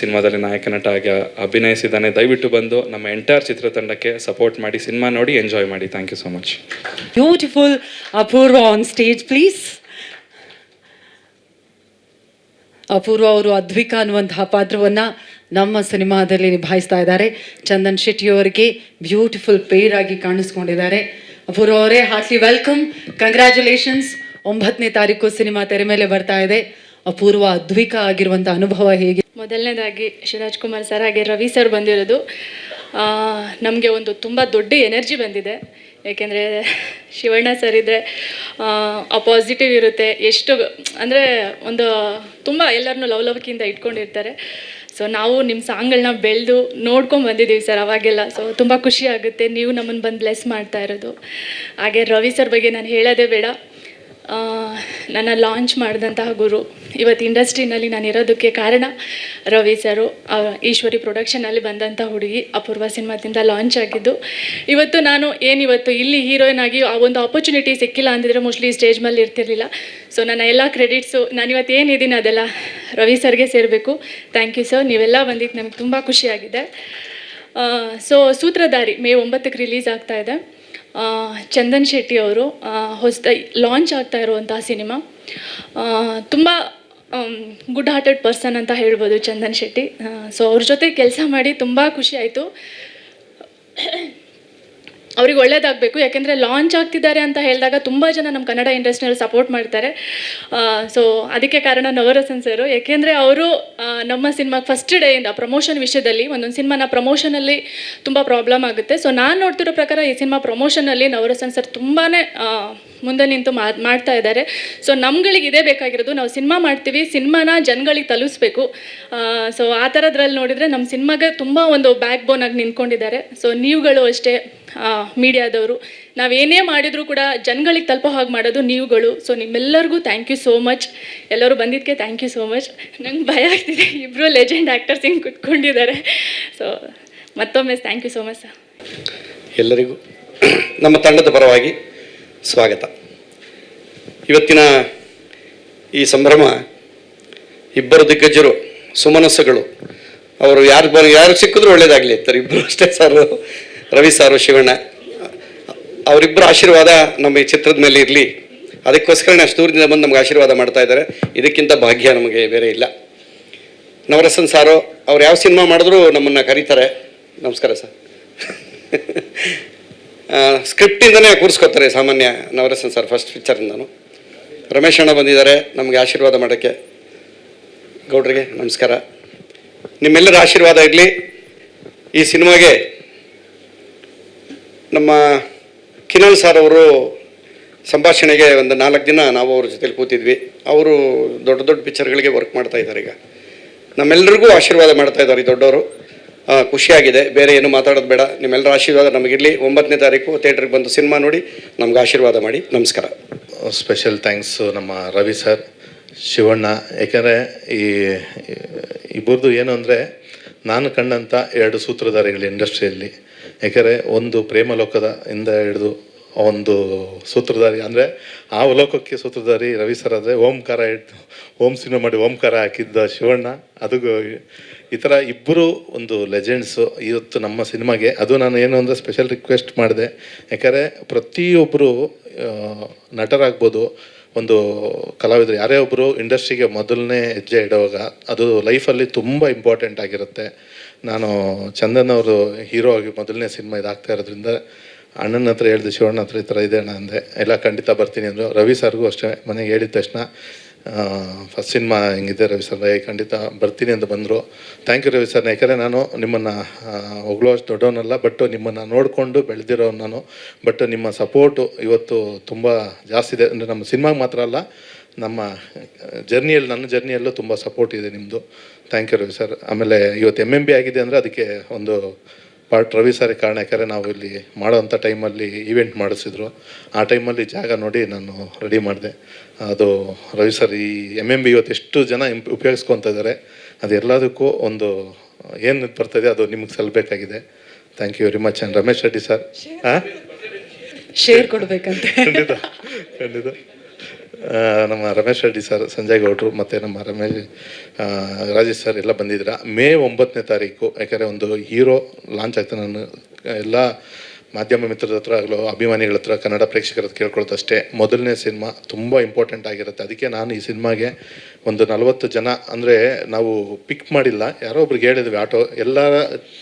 ಸಿನಿಮಾದಲ್ಲಿ ನಾಯಕ ನಟ ಆಗಿ ಅಭಿನಯಿಸಿದ್ದಾನೆ. ದಯವಿಟ್ಟು ಬಂದು ನಮ್ಮ ಎಂಟೈರ್ ಚಿತ್ರತಂಡಕ್ಕೆ ಸಪೋರ್ಟ್ ಮಾಡಿ ಸಿನಿಮಾ ನೋಡಿ ಎಂಜಾಯ್ ಮಾಡಿ. Thank you so much beautiful Apoorva on stage please Apoorva ಅವರು ಅದ್ವಿಕ ಅನ್ನುವಂತಹ ಪಾತ್ರವನ್ನು ನಮ್ಮ ಸಿನಿಮಾದಲ್ಲಿ ನಿಭಾಯಿಸ್ತಾ ಇದ್ದಾರೆ. ಚಂದನ್ ಶೆಟ್ಟಿಯವರಿಗೆ ಬ್ಯೂಟಿಫುಲ್ ಪೇರ್ ಆಗಿ ಕಾಣಿಸ್ಕೊಂಡಿದ್ದಾರೆ. ಅಪೂರ್ವ ಅವರೇ ಹಾರ್ಟ್ಲಿ ವೆಲ್ಕಮ್ ಕಂಗ್ರ್ಯಾಚುಲೇಷನ್ಸ್ ಒಂಬತ್ತನೇ ತಾರೀಕು ಸಿನಿಮಾ ತೆರೆ ಮೇಲೆ ಬರ್ತಾ ಇದೆ. ಅಪೂರ್ವ ಅದ್ವಿಕ ಆಗಿರುವಂಥ ಅನುಭವ ಹೇಗೆ? ಮೊದಲನೇದಾಗಿ ಶಿವರಾಜ್ ಕುಮಾರ್ ಸರ್ ಹಾಗೆ ರವಿ ಸರ್ ಬಂದಿರೋದು. ನಮಗೆ ಒಂದು ತುಂಬ ದೊಡ್ಡ ಎನರ್ಜಿ ಬಂದಿದೆ. ಏಕೆಂದರೆ ಶಿವಣ್ಣ ಸರ್ ಇದ್ದರೆ ಆ ಪಾಸಿಟಿವ್ ಇರುತ್ತೆ. ಎಷ್ಟು ಅಂದರೆ ಒಂದು ತುಂಬ ಎಲ್ಲರನ್ನೂ ಲವಲವಿಕೆಯಿಂದ ಇಟ್ಕೊಂಡಿರ್ತಾರೆ. ಸೊ ನಾವು ನಿಮ್ಮ ಸಾಂಗ್ಗಳನ್ನ ಬೆಳೆದು ನೋಡ್ಕೊಂಡು ಬಂದಿದ್ದೀವಿ ಸರ್ ಅವಾಗೆಲ್ಲ. ಸೊ ತುಂಬ ಖುಷಿ ಆಗುತ್ತೆ. ನೀವು ನಮ್ಮನ್ನು ಬಂದು ಬ್ಲೆಸ್ ಮಾಡ್ತಾ ಇರೋದು. ಹಾಗೆ ರವಿ ಸರ್ ಬಗ್ಗೆ ನಾನು ಹೇಳೋದೇ ಬೇಡ. ನನ್ನ ಲಾಂಚ್ ಮಾಡಿದಂತಹ ಗುರು. ಇವತ್ತು ಇಂಡಸ್ಟ್ರಿನಲ್ಲಿ ನಾನು ಇರೋದಕ್ಕೆ ಕಾರಣ ರವಿ ಸರು. ಈಶ್ವರಿ ಪ್ರೊಡಕ್ಷನಲ್ಲಿ ಬಂದಂಥ ಹುಡುಗಿ ಅಪೂರ್ವ ಸಿನಿಮಾದಿಂದ ಲಾಂಚ್ ಆಗಿದ್ದು. ಇವತ್ತು ನಾನು ಏನಿವತ್ತು ಇಲ್ಲಿ ಹೀರೋಯಿನ್ ಆಗಿ ಆ ಒಂದು ಆಪರ್ಚುನಿಟಿ ಸಿಕ್ಕಿಲ್ಲ ಅಂದಿದ್ರೆ ಮೋಸ್ಟ್ಲಿ ಸ್ಟೇಜ್ ಮೇಲೆ ಇರ್ತಿರ್ಲಿಲ್ಲ. ಸೊ ನನ್ನ ಎಲ್ಲ ಕ್ರೆಡಿಟ್ಸು ನಾನು ಇವತ್ತು ಏನಿದ್ದೀನಿ ಅದೆಲ್ಲ ರವಿ ಸರ್ಗೆ ಸೇರಬೇಕು. ಥ್ಯಾಂಕ್ ಯು ಸರ್ ನೀವೆಲ್ಲ ಬಂದಿದ್ದು ನಮಗೆ ತುಂಬ ಖುಷಿಯಾಗಿದೆ. ಸೊ ಸೂತ್ರಧಾರಿ ಮೇ ಒಂಬತ್ತಕ್ಕೆ ರಿಲೀಸ್ ಆಗ್ತಾ ಇದೆ. ಆ, ಚಂದನ್ ಶೆಟ್ಟಿ ಅವರು ಹೊಸದಾಗಿ ಲಾಂಚ್ ಆಗ್ತಾ ಇರುವಂತಹ ಸಿನಿಮಾ. ತುಂಬ ಗುಡ್ ಹಾರ್ಟೆಡ್ ಪರ್ಸನ್ ಅಂತ ಹೇಳ್ಬೋದು ಚಂದನ್ ಶೆಟ್ಟಿ. ಸೊ ಅವ್ರ ಜೊತೆ ಕೆಲಸ ಮಾಡಿ ತುಂಬ ಖುಷಿ ಆಯಿತು. ಅವ್ರಿಗೆ ಒಳ್ಳೇದಾಗಬೇಕು. ಯಾಕೆಂದರೆ ಲಾಂಚ್ ಆಗ್ತಿದ್ದಾರೆ ಅಂತ ಹೇಳಿದಾಗ ತುಂಬ ಜನ ನಮ್ಮ ಕನ್ನಡ ಇಂಡಸ್ಟ್ರಿಯಲ್ಲಿ ಸಪೋರ್ಟ್ ಮಾಡ್ತಾರೆ. ಸೊ ಅದಕ್ಕೆ ಕಾರಣ ನವರಸನ್ ಸರು. ಯಾಕೆಂದರೆ ಅವರು ನಮ್ಮ ಸಿನಿಮಾಗೆ ಫಸ್ಟ್ ಡೇಯಿಂದ ಪ್ರಮೋಷನ್ ವಿಷಯದಲ್ಲಿ ಒಂದೊಂದು ಸಿನಿಮಾನ ಪ್ರಮೋಷನಲ್ಲಿ ತುಂಬ ಪ್ರಾಬ್ಲಮ್ ಆಗುತ್ತೆ. ಸೊ ನಾನು ನೋಡ್ತಿರೋ ಪ್ರಕಾರ ಈ ಸಿನಿಮಾ ಪ್ರಮೋಷನಲ್ಲಿ ನವರಸನ್ ಸರ್ ತುಂಬಾ ಮುಂದೆ ನಿಂತು ಮಾಡ್ತಾ ಇದ್ದಾರೆ. ಸೊ ನಮ್ಗಳಿಗೆ ಇದೇ ಬೇಕಾಗಿರೋದು, ನಾವು ಸಿನಿಮಾ ಮಾಡ್ತೀವಿ, ಸಿನಿಮಾನ ಜನಗಳಿಗೆ ತಲುಪಿಸ್ಬೇಕು ಸೊ ಆ ಥರದ್ರಲ್ಲಿ ನೋಡಿದರೆ ನಮ್ಮ ಸಿನಿಮಾಗೆ ತುಂಬ ಒಂದು ಬ್ಯಾಕ್ ಬೋನ್ ಆಗಿ ನಿಂತ್ಕೊಂಡಿದ್ದಾರೆ. ಸೊ ನೀವುಗಳು ಅಷ್ಟೇ ಮೀಡಿಯಾದವರು. ನಾವೇನೇ ಮಾಡಿದರೂ ಕೂಡ ಜನಗಳಿಗೆ ತಲುಪೋ ಹಾಗೆ ಮಾಡೋದು ನೀವುಗಳು. ಸೊ ನಿಮ್ಮೆಲ್ಲರಿಗೂ ಥ್ಯಾಂಕ್ ಯು ಸೋ ಮಚ್ ಎಲ್ಲರೂ ಬಂದಿದ್ದಕ್ಕೆ ಥ್ಯಾಂಕ್ ಯು ಸೋ ಮಚ್ ನಂಗೆ ಭಯ ಆಗ್ತಿದೆ ಇಬ್ಬರು ಲೆಜೆಂಡ್ ಆ್ಯಕ್ಟರ್ಸ್ ಹಿಂಗೆ ಕುತ್ಕೊಂಡಿದ್ದಾರೆ. ಸೊ ಮತ್ತೊಮ್ಮೆ thank you so much sir ಎಲ್ಲರಿಗೂ ನಮ್ಮ ತಂಡದ ಪರವಾಗಿ ಸ್ವಾಗತ. ಇವತ್ತಿನ ಈ ಸಂಭ್ರಮ ಇಬ್ಬರು ದಿಗ್ಗಜರು, ಸುಮನಸ್ಸುಗಳು, ಅವರು ಯಾರು ಬರ ಯಾರು ಸಿಕ್ಕಿದ್ರು ಒಳ್ಳೇದಾಗಲಿ ಅಂತಾರೆ. ಇಬ್ಬರು ಅಷ್ಟೇ ಸಾರು, ರವಿ ಸಾರು, ಶಿವಣ್ಣ. ಅವರಿಬ್ಬರ ಆಶೀರ್ವಾದ ನಮ್ಮ ಈ ಚಿತ್ರದ ಮೇಲೆ ಇರಲಿ. ಅದಕ್ಕೋಸ್ಕರನೇ ಅಷ್ಟು ದೂರದಿಂದ ಬಂದು ನಮ್ಗೆ ಆಶೀರ್ವಾದ ಮಾಡ್ತಾ ಇದ್ದಾರೆ. ಇದಕ್ಕಿಂತ ಭಾಗ್ಯ ನಮಗೆ ಬೇರೆ ಇಲ್ಲ. ನವರಸನ್ ಸಾರು, ಅವ್ರು ಯಾವ ಸಿನಿಮಾ ಮಾಡಿದ್ರು ನಮ್ಮನ್ನು ಕರೀತಾರೆ. ನಮಸ್ಕಾರ ಸರ್. ಸ್ಕ್ರಿಪ್ಟಿಂದನೇ ಕೂರಿಸ್ಕೋತಾರೆ ಸಾಮಾನ್ಯ ನವರಸನ್ ಸರ್ ಫಸ್ಟ್ ಪಿಕ್ಚರಿಂದನು ರಮೇಶ್ ಅಣ್ಣ ಬಂದಿದ್ದಾರೆ, ನಮಗೆ ಆಶೀರ್ವಾದ ಮಾಡೋಕ್ಕೆ. ಗೌಡ್ರಿಗೆ ನಮಸ್ಕಾರ. ನಿಮ್ಮೆಲ್ಲರ ಆಶೀರ್ವಾದ ಇರಲಿ. ಈ ಸಿನಿಮಾಗೆ ನಮ್ಮ ಕಿನಲ್ ಸರ್ ಅವರು ಸಂಭಾಷಣೆಗೆ ಒಂದು ನಾಲ್ಕು ದಿನ ನಾವು ಅವ್ರ ಜೊತೆಲಿ ಕೂತಿದ್ವಿ. ಅವರು ದೊಡ್ಡ ದೊಡ್ಡ ಪಿಕ್ಚರ್ಗಳಿಗೆ ವರ್ಕ್ ಮಾಡ್ತಾ ಇದ್ದಾರೆ ಈಗ. ನಮ್ಮೆಲ್ಲರಿಗೂ ಆಶೀರ್ವಾದ ಮಾಡ್ತಾ ಇದ್ದಾರೆ ಈ ದೊಡ್ಡವರು. ಖುಷಿಯಾಗಿದೆ. ಬೇರೆ ಏನು ಮಾತಾಡೋದು ಬೇಡ. ನಿಮ್ಮೆಲ್ಲರ ಆಶೀರ್ವಾದ ನಮಗಿರಲಿ. ಒಂಬತ್ತನೇ ತಾರೀಕು ಥಿಯೇಟ್ರಿಗೆ ಬಂದು ಸಿನಿಮಾ ನೋಡಿ. ನಮ್ಗೆ ಆಶೀರ್ವಾದ ಮಾಡಿ. ನಮಸ್ಕಾರ. ಸ್ಪೆಷಲ್ ಥ್ಯಾಂಕ್ಸ್ ನಮ್ಮ ರವಿ ಸರ್, ಶಿವಣ್ಣ. ಯಾಕೆಂದರೆ ಈ ಇಬ್ಬರದು ಏನು ಅಂದರೆ ನಾನು ಕಂಡಂಥ ಎರಡು ಸೂತ್ರಧಾರಿಗಳು ಇಂಡಸ್ಟ್ರಿಯಲ್ಲಿ. ಯಾಕೆಂದರೆ ಒಂದು ಪ್ರೇಮ ಲೋಕದ ಇಂದ ಹಿಡಿದು ಒಂದು ಸೂತ್ರಧಾರಿ. ಅಂದರೆ ಆ ಲೋಕಕ್ಕೆ ಸೂತ್ರಧಾರಿ ರವಿ ಸರ್ ಆದರೆ ಓಂಕಾರ ಇಟ್ಟು, ಓಂ ಸಿನಿಮಾ ಮಾಡಿ ಓಂಕಾರ ಹಾಕಿದ್ದ ಶಿವಣ್ಣ. ಅದು ಈ ಥರ ಇಬ್ಬರು ಒಂದು ಲೆಜೆಂಡ್ಸು ಇವತ್ತು ನಮ್ಮ ಸಿನಿಮಾಗೆ. ಅದು ನಾನು ಏನು ಅಂದರೆ ಸ್ಪೆಷಲ್ ರಿಕ್ವೆಸ್ಟ್ ಮಾಡಿದೆ. ಯಾಕಂದರೆ ಪ್ರತಿಯೊಬ್ಬರು ನಟರಾಗ್ಬೋದು. ಒಂದು ಕಲಾವಿದರು, ಯಾರೇ ಒಬ್ಬರು ಇಂಡಸ್ಟ್ರಿಗೆ ಮೊದಲನೇ ಹೆಜ್ಜೆ ಇಡುವಾಗ ಅದು ಲೈಫಲ್ಲಿ ತುಂಬ ಇಂಪಾರ್ಟೆಂಟ್ ಆಗಿರುತ್ತೆ. ನಾನು ಚಂದನ್ ಅವರು ಹೀರೋ ಆಗಿ ಮೊದಲನೇ ಸಿನಿಮಾ ಇದಾಗ್ತಾ ಇರೋದ್ರಿಂದ ಅಣ್ಣನ ಹತ್ರ ಹೇಳಿದೆ ಶಿವಣ್ಣ ಹತ್ರ ಈ ಥರ ಇದೆ ಅಣ್ಣ ಅಂದೆ. ಎಲ್ಲ ಖಂಡಿತ ಬರ್ತೀನಿ ಅಂದರು. ರವಿ ಸರ್ಗೂ ಅಷ್ಟೇ, ಮನೆಗೆ ಹೇಳಿದ ತಕ್ಷಣ ಫಸ್ಟ್ ಸಿನಿಮಾ ಹೆಂಗಿದೆ ರವಿ ಸರ್ ಖಂಡಿತ ಬರ್ತೀನಿ ಅಂತ ಬಂದರು. ಥ್ಯಾಂಕ್ ಯು ರವಿ ಸರ್ ಯಾಕಂದರೆ ನಾನು ನಿಮ್ಮನ್ನು ಹೊಗಳೋ ಅಷ್ಟು ದೊಡ್ಡವನಲ್ಲ ಬಟ್ ನಿಮ್ಮನ್ನು ನೋಡಿಕೊಂಡು ಬೆಳೆದಿರೋ ನಾನು. ಬಟ್ ನಿಮ್ಮ ಸಪೋರ್ಟು ಇವತ್ತು ತುಂಬ ಜಾಸ್ತಿ ಇದೆ. ಅಂದರೆ ನಮ್ಮ ಸಿನಿಮಾಗೆ ಮಾತ್ರ ಅಲ್ಲ, ನಮ್ಮ ಜರ್ನಿಯಲ್ಲಿ ನನ್ನ ಜರ್ನಿಯಲ್ಲೂ ತುಂಬ ಸಪೋರ್ಟ್ ಇದೆ ನಿಮ್ಮದು ಥ್ಯಾಂಕ್ ಯು ರವಿ ಸರ್ ಆಮೇಲೆ ಇವತ್ತು ಎಂ ಎಂ ಬಿ ಆಗಿದೆ ಅಂದರೆ ಅದಕ್ಕೆ ಒಂದು ಪಾರ್ಟ್ ರವಿ ಸಾರಿ ಕಾರಣ ಯಾಕಂದರೆ ನಾವು ಇಲ್ಲಿ ಮಾಡೋವಂಥ ಟೈಮಲ್ಲಿ ಈವೆಂಟ್ ಮಾಡಿಸಿದ್ರು. ಆ ಟೈಮಲ್ಲಿ ಜಾಗ ನೋಡಿ ನಾನು ರೆಡಿ ಮಾಡಿದೆ. ಅದು ರವಿ ಸರ್ ಈ ಎಂ ಎಂ ಬಿ ಇವತ್ತು ಎಷ್ಟು ಜನ ಇಂಪ್ ಉಪಯೋಗಿಸ್ಕೊತಾ ಇದ್ದಾರೆ ಅದು ಎಲ್ಲದಕ್ಕೂ ಒಂದು ಏನು ಬರ್ತದೆ ಅದು ನಿಮಗೆ ಸಲ್ಲಬೇಕಾಗಿದೆ thank you very much and Ramesh Reddy sir ಹಾಂ ಶೇರ್ ಕೊಡಬೇಕಂತ. ಖಂಡಿತ ಖಂಡಿತ. ನಮ್ಮ ರಮೇಶ್ ರೆಡ್ಡಿ ಸರ್ ಸಂಜಯ್ ಗೌಡ್ರು ಮತ್ತು ನಮ್ಮ ರಮೇಶ್ ರಾಜೇಶ್ ಸರ್ ಎಲ್ಲ ಬಂದಿದ್ದೀರಾ ಮೇ ಒಂಬತ್ತನೇ ತಾರೀಕು ಯಾಕಂದರೆ ಒಂದು ಹೀರೋ ಲಾಂಚ್ ಆಗ್ತಾನೆ ನಾನು ಎಲ್ಲ ಮಾಧ್ಯಮ ಮಿತ್ರದ ಹತ್ರ ಆಗಲೋ, ಅಭಿಮಾನಿಗಳ ಹತ್ರ, ಕನ್ನಡ ಪ್ರೇಕ್ಷಕರ ಹತ್ರ ಕೇಳ್ಕೊಳ್ಳೋದಷ್ಟೇ ಮೊದಲನೇ ಸಿನಿಮಾ ತುಂಬ ಇಂಪಾರ್ಟೆಂಟ್ ಆಗಿರುತ್ತೆ. ಅದಕ್ಕೆ ನಾನು ಈ ಸಿನಿಮಾಗೆ ಒಂದು ನಲವತ್ತು ಜನ ಅಂದರೆ ನಾವು ಪಿಕ್ ಮಾಡಿಲ್ಲ. ಯಾರೋ ಒಬ್ರಿಗೆ ಹೇಳಿದ್ವಿ, ಆಟೋ, ಎಲ್ಲ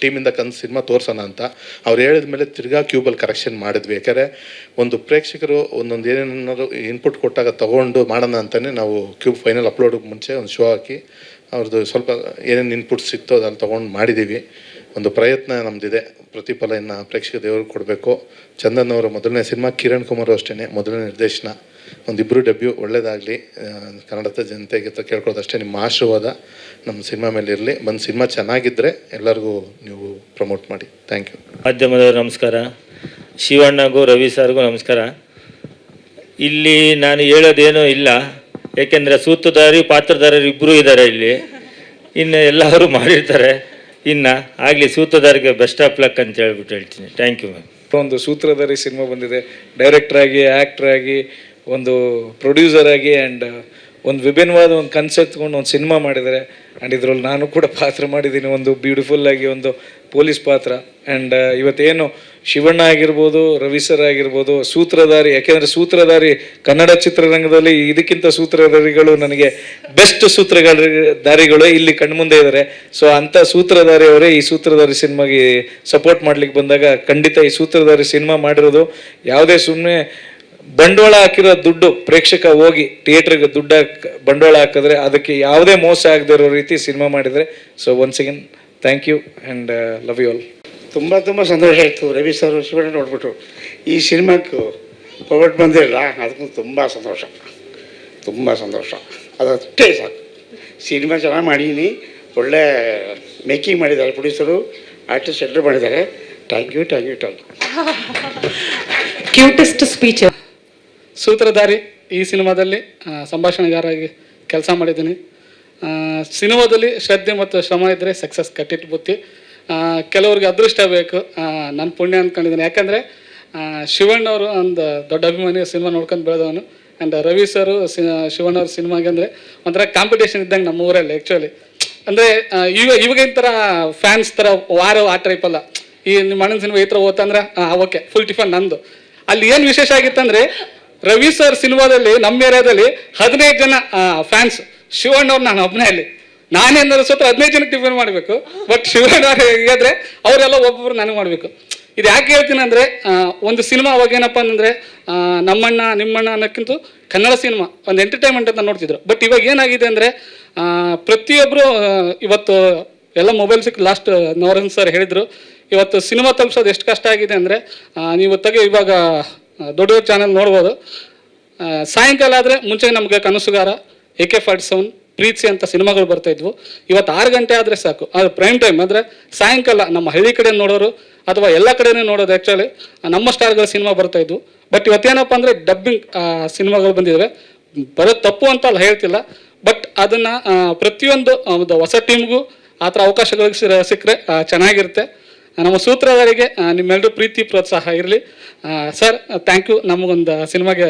ಟೀಮಿಂದ ಕನ್ ಸಿನಿಮಾ ತೋರ್ಸೋಣ ಅಂತ. ಅವ್ರು ಹೇಳಿದ ಮೇಲೆ ತಿರ್ಗಾ ಕ್ಯೂಬಲ್ಲಿ ಕರೆಕ್ಷನ್ ಮಾಡಿದ್ವಿ. ಯಾಕಂದರೆ ಒಂದು ಪ್ರೇಕ್ಷಕರು ಒಂದೊಂದು ಏನೇನಾದ್ರು ಇನ್ಪುಟ್ ಕೊಟ್ಟಾಗ ತೊಗೊಂಡು ಮಾಡೋಣ ಅಂತಲೇ ನಾವು ಕ್ಯೂಬ್ ಫೈನಲ್ ಅಪ್ಲೋಡ್ ಮುಂಚೆ ಒಂದು ಶೋ ಹಾಕಿ, ಅವ್ರದ್ದು ಸ್ವಲ್ಪ ಏನೇನು ಇನ್ಪುಟ್ ಸಿಕ್ತೋ ಅದನ್ನು ತೊಗೊಂಡು ಮಾಡಿದ್ದೀವಿ ಒಂದು ಪ್ರಯತ್ನ ನಮ್ಮದಿದೆ ಪ್ರತಿಫಲ ಇನ್ನು ಪ್ರೇಕ್ಷಕ ದೇವರು ಕೊಡಬೇಕು. ಚಂದನ್ ಅವರ ಮೊದಲನೇ ಸಿನಿಮಾ, ಕಿರಣ್ ಕುಮಾರ್ ಅಷ್ಟೇ ಮೊದಲನೇ ನಿರ್ದೇಶನ. ಒಂದಿಬ್ಬರು ಡೆಬ್ಯೂ ಒಳ್ಳೇದಾಗಲಿ. ಕನ್ನಡದ ಜನತೆಗೆ ಕೇಳ್ಕೊಳ್ಳೋದಷ್ಟೇ ನಿಮ್ಮ ಆಶೀರ್ವಾದ ನಮ್ಮ ಸಿನಿಮಾ ಮೇಲೆ ಇರಲಿ. ಬಂದು ಸಿನಿಮಾ ಚೆನ್ನಾಗಿದ್ದರೆ ಎಲ್ಲರಿಗೂ ನೀವು ಪ್ರಮೋಟ್ ಮಾಡಿ. ಥ್ಯಾಂಕ್ ಯು ಮಾಧ್ಯಮದವರು ನಮಸ್ಕಾರ. ಶಿವಣ್ಣಗೂ ರವಿ ಸಾರ್ಗೂ ನಮಸ್ಕಾರ. ಇಲ್ಲಿ ನಾನು ಹೇಳೋದೇನೂ ಇಲ್ಲ. ಏಕೆಂದರೆ ಸೂತ್ರಧಾರಿ ಪಾತ್ರದಾರರು ಇಬ್ಬರೂ ಇದ್ದಾರೆ ಇಲ್ಲಿ. ಇನ್ನು ಎಲ್ಲರೂ ಮಾಡಿರ್ತಾರೆ. ಇನ್ನು ಆಗಲಿ ಸೂತ್ರಧಾರಿಗೆ ಬೆಸ್ಟ್ ಆಫ್ ಲಕ್ ಅಂತ ಹೇಳ್ಬಿಟ್ಟು ಹೇಳ್ತೀನಿ. ಥ್ಯಾಂಕ್ ಯು ಮ್ಯಾಮ್ ಒಂದು ಸೂತ್ರಧಾರಿ ಸಿನಿಮಾ ಬಂದಿದೆ. ಡೈರೆಕ್ಟರ್ ಆಗಿ ಆಕ್ಟರ್ ಆಗಿ, ಒಂದು ಪ್ರೊಡ್ಯೂಸರ್ ಆಗಿ ಆ್ಯಂಡ್ ಒಂದು ವಿಭಿನ್ನವಾದ ಒಂದು ಕನ್ಸೆಪ್ಟ್ ತಗೊಂಡು ಒಂದು ಸಿನಿಮಾ ಮಾಡಿದ್ದಾರೆ. ಆ್ಯಂಡ್ ಇದರಲ್ಲಿ ನಾನು ಕೂಡ ಪಾತ್ರ ಮಾಡಿದ್ದೀನಿ ಒಂದು ಬ್ಯೂಟಿಫುಲ್ ಆಗಿ ಒಂದು ಪೊಲೀಸ್ ಪಾತ್ರ. ಆ್ಯಂಡ್ ಇವತ್ತೇನು ಶಿವಣ್ಣ ಆಗಿರ್ಬೋದು, ರವಿ ಸರ್ ಆಗಿರ್ಬೋದು, ಸೂತ್ರಧಾರಿ, ಯಾಕೆಂದರೆ ಸೂತ್ರಧಾರಿ ಕನ್ನಡ ಚಿತ್ರರಂಗದಲ್ಲಿ ಇದಕ್ಕಿಂತ ಸೂತ್ರಧಾರಿಗಳು ನನಗೆ ಬೆಸ್ಟ್ ಸೂತ್ರಗಳ ದಾರಿಗಳು ಇಲ್ಲಿ ಕಣ್ಮುಂದೆ ಇದ್ದಾರೆ ಸೊ ಅಂಥ ಸೂತ್ರಧಾರಿ ಅವರೇ ಈ ಸೂತ್ರಧಾರಿ ಸಿನಿಮಾಗೆ ಸಪೋರ್ಟ್ ಮಾಡ್ಲಿಕ್ಕೆ ಬಂದಾಗ ಖಂಡಿತ ಈ ಸೂತ್ರಧಾರಿ ಸಿನಿಮಾ ಮಾಡಿರೋದು ಯಾವುದೇ ಸುಮ್ಮನೆ ಬಂಡವಾಳ ಹಾಕಿರೋ ದುಡ್ಡು ಪ್ರೇಕ್ಷಕ ಹೋಗಿ ಥಿಯೇಟ್ರಿಗೆ ದುಡ್ಡು ಹಾಕ್ ಬಂಡವಾಳ ಹಾಕಿದ್ರೆ ಅದಕ್ಕೆ ಯಾವುದೇ ಮೋಸ ಆಗದೆ ಇರೋ ರೀತಿ ಸಿನಿಮಾ ಮಾಡಿದರೆ. So once again thank you and love you all ತುಂಬ ತುಂಬ ಸಂತೋಷ ಆಯಿತು. ರವಿ ಸರ್ ಶಿವಣ್ಣ ನೋಡ್ಬಿಟ್ಟು. ಈ ಸಿನಿಮಾಕ್ಕೂ ಪವರ್ಟ್ ಬಂದಿರಲ್ಲ ಅದಕ್ಕೂ ತುಂಬ ಸಂತೋಷ. ತುಂಬ ಸಂತೋಷ. ಅದಷ್ಟೇ ಸಾಕು. ಸಿನಿಮಾ ಚೆನ್ನಾಗಿ ಮಾಡೀನಿ. ಒಳ್ಳೆ ಮೇಕಿಂಗ್ ಮಾಡಿದ್ದಾರೆ ಪ್ರೊಡ್ಯೂಸರು ಆರ್ಟಿಸ್ಟ್ ಎಲ್ಲರೂ ಮಾಡಿದ್ದಾರೆ. Thank you thank you thank you cutest speech Sutradhari ಈ ಸಿನಿಮಾದಲ್ಲಿ ಸಂಭಾಷಣೆಗಾರಾಗಿ ಕೆಲಸ ಮಾಡಿದ್ದೀನಿ. ಸಿನಿಮಾದಲ್ಲಿ ಶ್ರದ್ಧೆ ಮತ್ತು ಶ್ರಮ ಇದ್ದರೆ ಸಕ್ಸಸ್ ಕಟ್ಟಿಟ್ಟು ಬುತ್ತಿ. ಕೆಲವ್ರಿಗೆ ಅದೃಷ್ಟ ಬೇಕು ನನ್ನ ಪುಣ್ಯ ಅಂದ್ಕೊಂಡಿದ್ದೀನಿ ಯಾಕಂದರೆ ಶಿವಣ್ಣವರು ಒಂದು ದೊಡ್ಡ ಅಭಿಮಾನಿ ಸಿನಿಮಾ ನೋಡ್ಕೊಂಡು ಬೆಳೆದವನು. ಆ್ಯಂಡ್ ರವಿ ಸರು, ಸಿ, ಶಿವಣ್ಣವ್ರ ಸಿನಿಮಾಗೆ ಅಂದರೆ ಒಂಥರ ಕಾಂಪಿಟೇಷನ್ ಇದ್ದಂಗೆ ನಮ್ಮ ಊರಲ್ಲಿ ಆ್ಯಕ್ಚುಲಿ ಅಂದರೆ ಇವ, ಇವಾಗಿನ ಥರ ಫ್ಯಾನ್ಸ್ ಥರ ವಾರ ಆ ಟೈಪಲ್ಲ ಈ ನಿಮ್ಮ ಅಣ್ಣನ ಸಿನಿಮಾ ಈ ಥರ ಓದ್ತಂದ್ರೆ ಓಕೆ ಫುಲ್ ಟಿಫನ್ ನಂದು. ಅಲ್ಲಿ ಏನು ವಿಶೇಷ ಆಗಿತ್ತಂದ್ರೆ ರವಿ ಸರ್ ಸಿನಿಮಾದಲ್ಲಿ ನಮ್ಮ ಏರಿಯಾದಲ್ಲಿ ಹದಿನೈದು ಜನ ಫ್ಯಾನ್ಸ್ ಶಿವಣ್ಣವ್ರು ನಾನು ಒಬ್ಬನೇ ಅಲ್ಲಿ. ನಾನೇನಾದ್ರು ಸ್ವಲ್ಪ ಹದಿನೈದು ಜನಕ್ಕೆ ಟಿಫಿನ್ ಮಾಡಬೇಕು ಬಟ್ ಶಿವಣ್ಣ ಹೇಗಾದ್ರೆ ಅವರೆಲ್ಲ ಒಬ್ಬೊಬ್ರು ನನಗೆ ಮಾಡಬೇಕು. ಇದು ಯಾಕೆ ಹೇಳ್ತೀನಿ ಅಂದರೆ ಒಂದು ಸಿನಿಮಾ ಅವಾಗ ಏನಪ್ಪ ಅಂದ್ರೆ ನಮ್ಮಣ್ಣ, ನಿಮ್ಮಣ್ಣ ಅನ್ನೋಕ್ಕಿಂತ ಕನ್ನಡ ಸಿನಿಮಾ ಒಂದು ಎಂಟರ್ಟೈನ್ಮೆಂಟ್ ಅಂತ ನೋಡ್ತಿದ್ರು. ಬಟ್ ಇವಾಗ ಏನಾಗಿದೆ ಅಂದರೆ ಪ್ರತಿಯೊಬ್ಬರು ಇವತ್ತು ಎಲ್ಲ ಮೊಬೈಲ್ ಸಿಕ್ ಲಾಸ್ಟ್ ನವರನ್ ಸರ್ ಹೇಳಿದರು, ಇವತ್ತು ಸಿನಿಮಾ ತಲುಪಿಸೋದು ಎಷ್ಟು ಕಷ್ಟ ಆಗಿದೆ ಅಂದರೆ ನೀವು ತೆಗೆ ಇವಾಗ ದೊಡ್ಡ ಚಾನಲ್ ನೋಡ್ಬೋದು. ಸಾಯಂಕಾಲ ಆದರೆ ಮುಂಚೆ ನಮಗೆ Kanasugara A K forty seven ಪ್ರೀತಿ ಅಂತ ಸಿನಿಮಾಗಳು ಬರ್ತಾ ಇದ್ವು. ಇವತ್ತು ಆರು ಗಂಟೆ ಆದರೆ ಸಾಕು. ಅದು ಪ್ರೈಮ್ ಟೈಮ್ ಅಂದರೆ ಸಾಯಂಕಾಲ ನಮ್ಮ ಹಳ್ಳಿ ಕಡೆ ನೋಡೋರು ಅಥವಾ ಎಲ್ಲ ಕಡೆನೂ ನೋಡೋದು ಆ್ಯಕ್ಚುಲಿ ನಮ್ಮ ಸ್ಟಾರ್ಗಳ ಸಿನಿಮಾ ಬರ್ತಾ ಇದ್ವು. ಬಟ್ ಇವತ್ತೇನಪ್ಪ ಅಂದರೆ ಡಬ್ಬಿಂಗ್ ಸಿನಿಮಾಗಳು ಬಂದಿದ್ದಾವೆ ಬರೋದು ತಪ್ಪು ಅಂತ ಅಲ್ಲ ಹೇಳ್ತಿಲ್ಲ. ಬಟ್ ಅದನ್ನು ಪ್ರತಿಯೊಂದು ಒಂದು ಹೊಸ ಟೀಮ್ಗೂ ಆ ಥರ ಅವಕಾಶಗಳಿಗೆ ಸಿಕ್ಕರೆ ಚೆನ್ನಾಗಿರುತ್ತೆ. ನಮ್ಮ ಸೂತ್ರಧಾರಿಗೆ ನಿಮ್ಮೆಲ್ಲರೂ ಪ್ರೀತಿ, ಪ್ರೋತ್ಸಾಹ ಇರಲಿ. ಸರ್ ಥ್ಯಾಂಕ್ ಯು ನಮಗೊಂದು ಸಿನಿಮಾಗೆ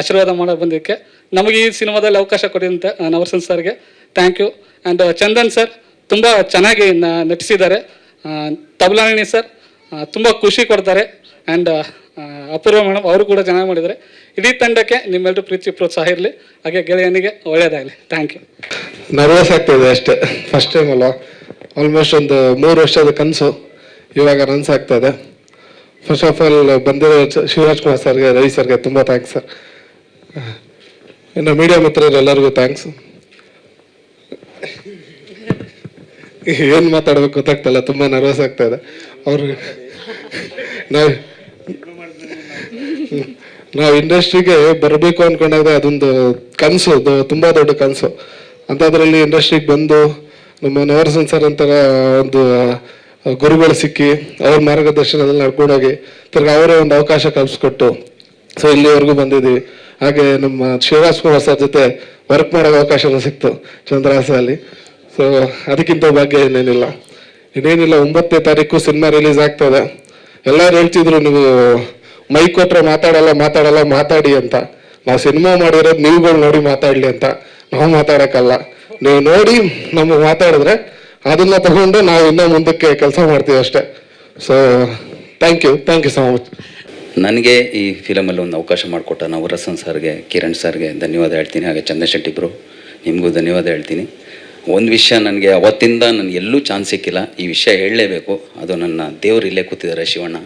ಆಶೀರ್ವಾದ ಮಾಡೋಕೆ ಬಂದಿದ್ದಕ್ಕೆ. ನಮಗೆ ಈ ಸಿನಿಮಾದಲ್ಲಿ ಅವಕಾಶ ಕೊಡಿದಂತೆ ನವರ್ಸನ್ ಸರ್ಗೆ thank you and Chandan sir, ತುಂಬ ಚೆನ್ನಾಗಿ ನಟಿಸಿದ್ದಾರೆ. ತಬಲಾನಿ ಸರ್ ತುಂಬ ಖುಷಿ ಕೊಡ್ತಾರೆ. ಆ್ಯಂಡ್ ಅಪೂರ್ವ ಮೇಡಮ್ ಅವರು ಕೂಡ ಚೆನ್ನಾಗಿ ಮಾಡಿದ್ದಾರೆ. ಇಡೀ ತಂಡಕ್ಕೆ ನಿಮ್ಮೆಲ್ಲರೂ ಪ್ರೀತಿ, ಪ್ರೋತ್ಸಾಹ ಇರಲಿ. ಹಾಗೆ ಗೆಳೆಯನಿಗೆ ಒಳ್ಳೆಯದಾಗಲಿ. ಥ್ಯಾಂಕ್ ಯು ನರ್ವಸ್ ಆಗ್ತದೆ ಅಷ್ಟೇ. ಫಸ್ಟ್ ಟೈಮ್ ಅಲ್ಲ. ಆಲ್ಮೋಸ್ಟ್ ಒಂದು ಮೂರು ವರ್ಷದ ಕನಸು. ಇವಾಗ ರನ್ಸ್ ಆಗ್ತದೆ ಫಸ್ಟ್ ಆಫ್ ಆಲ್ ಬಂದಿರೋ ಶಿವರಾಜ್ ಕುಮಾರ್ ಸರ್ಗೆ ರವಿ ಸರ್ಗೆ ತುಂಬ ಥ್ಯಾಂಕ್ಸ್ ಸರ್ ಇನ್ನು ಮೀಡಿಯಾ ಮಿತ್ರರೆಲ್ಲರಿಗೂ ಥ್ಯಾಂಕ್ಸ್ ಏನು ಮಾತಾಡ್ಬೇಕು ಗೊತ್ತಾಗ್ತಲ್ಲ, ತುಂಬ ನರ್ವಸ್ ಆಗ್ತಾ ಇದೆ. ಅವ್ರು ನಾವು ನಾವು ಇಂಡಸ್ಟ್ರಿಗೆ ಬರಬೇಕು ಅನ್ಕೊಂಡಾಗ ಅದೊಂದು ಕನಸು ತುಂಬ ದೊಡ್ಡ ಕನಸು. ಅಂಥದ್ರಲ್ಲಿ ಇಂಡಸ್ಟ್ರಿಗೆ ಬಂದು ನಮ್ಮ ನವರಸನ್ ಸರ್ ಅಂತಾರ ಒಂದು ಗುರುಗಳು ಸಿಕ್ಕಿ ಅವ್ರ ಮಾರ್ಗದರ್ಶನದಲ್ಲಿ ನಡ್ಕೊಂಡೋಗಿ ತಿರ್ಗಿ ಅವರೇ ಒಂದು ಅವಕಾಶ ಕಲ್ಪಿಸ್ಕೊಟ್ಟು ಸೊ ಇಲ್ಲಿವರೆಗೂ ಬಂದಿದ್ದೀವಿ. ಹಾಗೆ ನಮ್ಮ ಶಿವರಾಜ್ ಕುಮಾರ್ ಸರ್ ಜೊತೆ ವರ್ಕ್ ಮಾಡೋ ಅವಕಾಶ ಸಿಕ್ತು ಚಂದ್ರಹಾಸಲ್ಲಿ ಸೊ ಅದಕ್ಕಿಂತ ಭಾಗ್ಯ ಏನೇನಿಲ್ಲ ಇನ್ನೇನಿಲ್ಲ, ಒಂಬತ್ತನೇ ತಾರೀಕು ಸಿನಿಮಾ ರಿಲೀಸ್ ಆಗ್ತದೆ. ಎಲ್ಲರೂ ಹೇಳ್ತಿದ್ರು, ನೀವು ಮೈ ಕೊಟ್ರೆ ಮಾತಾಡಲ್ಲ ಮಾತಾಡಲ್ಲ, ಮಾತಾಡಿ ಅಂತ. ನಾವು ಸಿನಿಮಾ ಮಾಡಿರೋದು ನೀವುಗಳು ನೋಡಿ ಮಾತಾಡ್ಲಿ ಅಂತ. ನಾವು ಮಾತಾಡೋಕ್ಕಲ್ಲ. ನೀವು ನೋಡಿ ನಮಗೆ ಮಾತಾಡಿದ್ರೆ ಅದನ್ನ ತಗೊಂಡು ನಾವು ಇನ್ನೂ ಮುಂದಕ್ಕೆ ಕೆಲಸ ಮಾಡ್ತೀವಿ ಅಷ್ಟೇ. So thank you thank you so much ನನಗೆ ಈ ಫಿಲಮಲ್ಲಿ ಒಂದು ಅವಕಾಶ ಮಾಡಿಕೊಟ್ಟ ನಾವು ರಸನ್ ಸರ್ಗೆ, ಕಿರಣ್ ಸರ್ಗೆ ಧನ್ಯವಾದ ಹೇಳ್ತೀನಿ, ಹಾಗೆ ಚಂದ್ರಶೆಟ್ಟಿ ಬ್ರೋ, ನಿಮಗೂ ಧನ್ಯವಾದ ಹೇಳ್ತೀನಿ. ಒಂದು ವಿಷಯ ನನಗೆ ಅವತ್ತಿಂದ ನನಗೆ ಎಲ್ಲೂ ಚಾನ್ಸ್ ಸಿಕ್ಕಿಲ್ಲ. ಈ ವಿಷಯ ಹೇಳಲೇಬೇಕು. ಅದು ನನ್ನ ದೇವರು ಇಲ್ಲೇ ಕೂತಿದ್ದಾರೆ ಶಿವಣ್ಣ.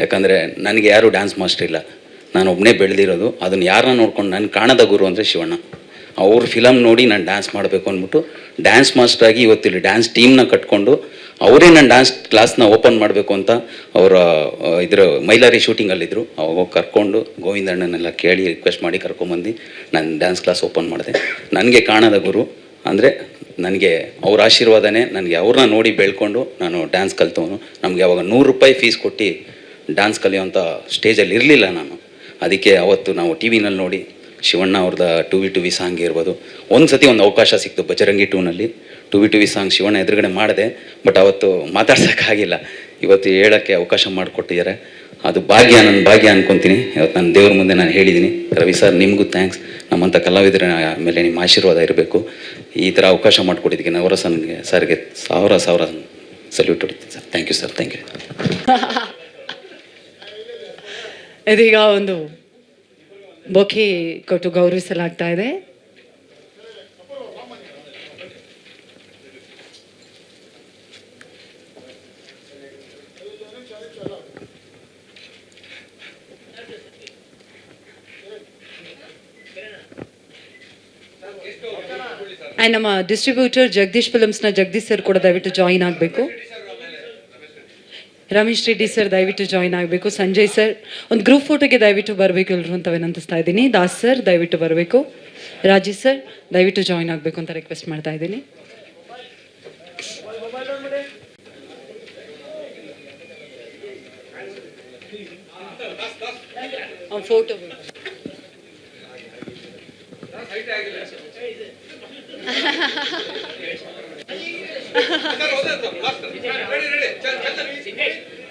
ಯಾಕಂದರೆ ನನಗೆ ಯಾರೂ ಡ್ಯಾನ್ಸ್ ಮಾಸ್ಟರ್ ಇಲ್ಲ. ನಾನು ಒಬ್ಬನೇ ಬೆಳೆದಿರೋದು. ಅದನ್ನು ಯಾರನ್ನ ನೋಡ್ಕೊಂಡು ನಾನು ಕಾಣದ ಗುರು ಅಂದರೆ ಶಿವಣ್ಣ. ಅವ್ರ ಫಿಲಮ್ ನೋಡಿ ನಾನು ಡ್ಯಾನ್ಸ್ ಮಾಡಬೇಕು ಅಂದ್ಬಿಟ್ಟು ಡ್ಯಾನ್ಸ್ ಮಾಸ್ಟರ್ ಆಗಿ ಇವತ್ತಿಲ್ಲಿ ಡ್ಯಾನ್ಸ್ ಟೀಮ್ನ ಕಟ್ಕೊಂಡು ಅವರೇ ನನ್ನ ಡ್ಯಾನ್ಸ್ ಕ್ಲಾಸ್ನ ಓಪನ್ ಮಾಡಬೇಕು ಅಂತ ಅವರ ಇದರ ಮೈಲಾರಿ ಶೂಟಿಂಗಲ್ಲಿದ್ದರು ಅವಾಗ ಕರ್ಕೊಂಡು ಗೋವಿಂದಣ್ಣನೆಲ್ಲ ಕೇಳಿ ರಿಕ್ವೆಸ್ಟ್ ಮಾಡಿ ಕರ್ಕೊಂಬಂದು ನಾನು ಡ್ಯಾನ್ಸ್ ಕ್ಲಾಸ್ ಓಪನ್ ಮಾಡಿದೆ. ನನಗೆ ಕಾಣದ ಗುರು ಅಂದರೆ ನನಗೆ ಅವ್ರ ಆಶೀರ್ವಾದನೇ ನನಗೆ ಅವ್ರನ್ನ ನೋಡಿ ಬೆಳ್ಕೊಂಡು ನಾನು ಡ್ಯಾನ್ಸ್ ಕಲಿತವನು. ನಮಗೆ ಅವಾಗ ನೂರು ರೂಪಾಯಿ ಫೀಸ್ ಕೊಟ್ಟು ಡ್ಯಾನ್ಸ್ ಕಲಿಯೋಂಥ ಸ್ಟೇಜಲ್ಲಿ ಇರಲಿಲ್ಲ ನಾನು. ಅದಕ್ಕೆ ಅವತ್ತು ನಾವು ಟಿ ವಿನಲ್ಲಿ ನೋಡಿ ಶಿವಣ್ಣ ಅವ್ರದ to V to V song ಇರ್ಬೋದು. ಒಂದು ಸತಿ ಒಂದು ಅವಕಾಶ ಸಿಕ್ತು ಬಜರಂಗಿ ಟೂನಲ್ಲಿ to V to V song Shivanna ಎದುರುಗಡೆ ಮಾಡಿದೆ, ಬಟ್ ಅವತ್ತು ಮಾತಾಡ್ಸೋಕ್ಕಾಗಿಲ್ಲ. ಇವತ್ತು ಹೇಳೋಕ್ಕೆ ಅವಕಾಶ ಮಾಡಿಕೊಟ್ಟಿದ್ದಾರೆ. ಅದು ಭಾಗ್ಯ ನನ್ನ ಭಾಗ್ಯ ಅನ್ಕೊತೀನಿ. ಇವತ್ತು ನಾನು ದೇವ್ರ ಮುಂದೆ ನಾನು ಹೇಳಿದ್ದೀನಿ. ರವಿ ಸರ್, ನಿಮಗೂ ಥ್ಯಾಂಕ್ಸ್ ನಮ್ಮಂಥ ಕಲಾವಿದರ ಮೇಲೆ ನಿಮ್ಮ ಆಶೀರ್ವಾದ ಇರಬೇಕು. ಈ ಥರ ಅವಕಾಶ ಮಾಡಿಕೊಟ್ಟಿದ್ದಕ್ಕೆ ನವರಸನ್ಗೆ ಸರ್ಗೆ ಸಾವಿರ ಸಾವಿರ ಸಲ್ಯೂಟ್ ಹೊಡಿತೀನಿ sir. Thank you sir thank you ಇದೀಗ ಒಂದು ಬೊಕೆ ಕೊಟ್ಟು ಗೌರವಿಸಲಾಗ್ತಾ ಇದೆ ಆ್ಯಂಡ್ ನಮ್ಮ ಡಿಸ್ಟ್ರಿಬ್ಯೂಟರ್ ಜಗದೀಶ್ ಫಿಲಮ್ಸ್ನ ಜಗದೀಶ್ ಸರ್ ಕೂಡ ದಯವಿಟ್ಟು ಜಾಯಿನ್ ಆಗಬೇಕು. ರಮೇಶ್ ರೆಡ್ಡಿ ಸರ್, ದಯವಿಟ್ಟು ಜಾಯಿನ್ ಆಗಬೇಕು. ಸಂಜಯ್ ಸರ್, ಒಂದು ಗ್ರೂಪ್ ಫೋಟೋಗೆ ದಯವಿಟ್ಟು ಬರಬೇಕು ಎಲ್ಲರೂ ಅಂತ ವಿನಂತಿಸ್ತಾ ಇದ್ದೀನಿ. ದಾಸ್ ಸರ್, ದಯವಿಟ್ಟು ಬರಬೇಕು. ರಾಜೇಶ್ ಸರ್, ದಯವಿಟ್ಟು ಜಾಯಿನ್ ಆಗಬೇಕು ಅಂತ ರಿಕ್ವೆಸ್ಟ್ ಮಾಡ್ತಾ ಇದ್ದೀನಿ. ಫೋಟೋ ಹೋದ್ರೆ ಮಾಸ್ಟರ್ ಹೇಳಿ ಹೇಳಿ ಚಂದ್ರ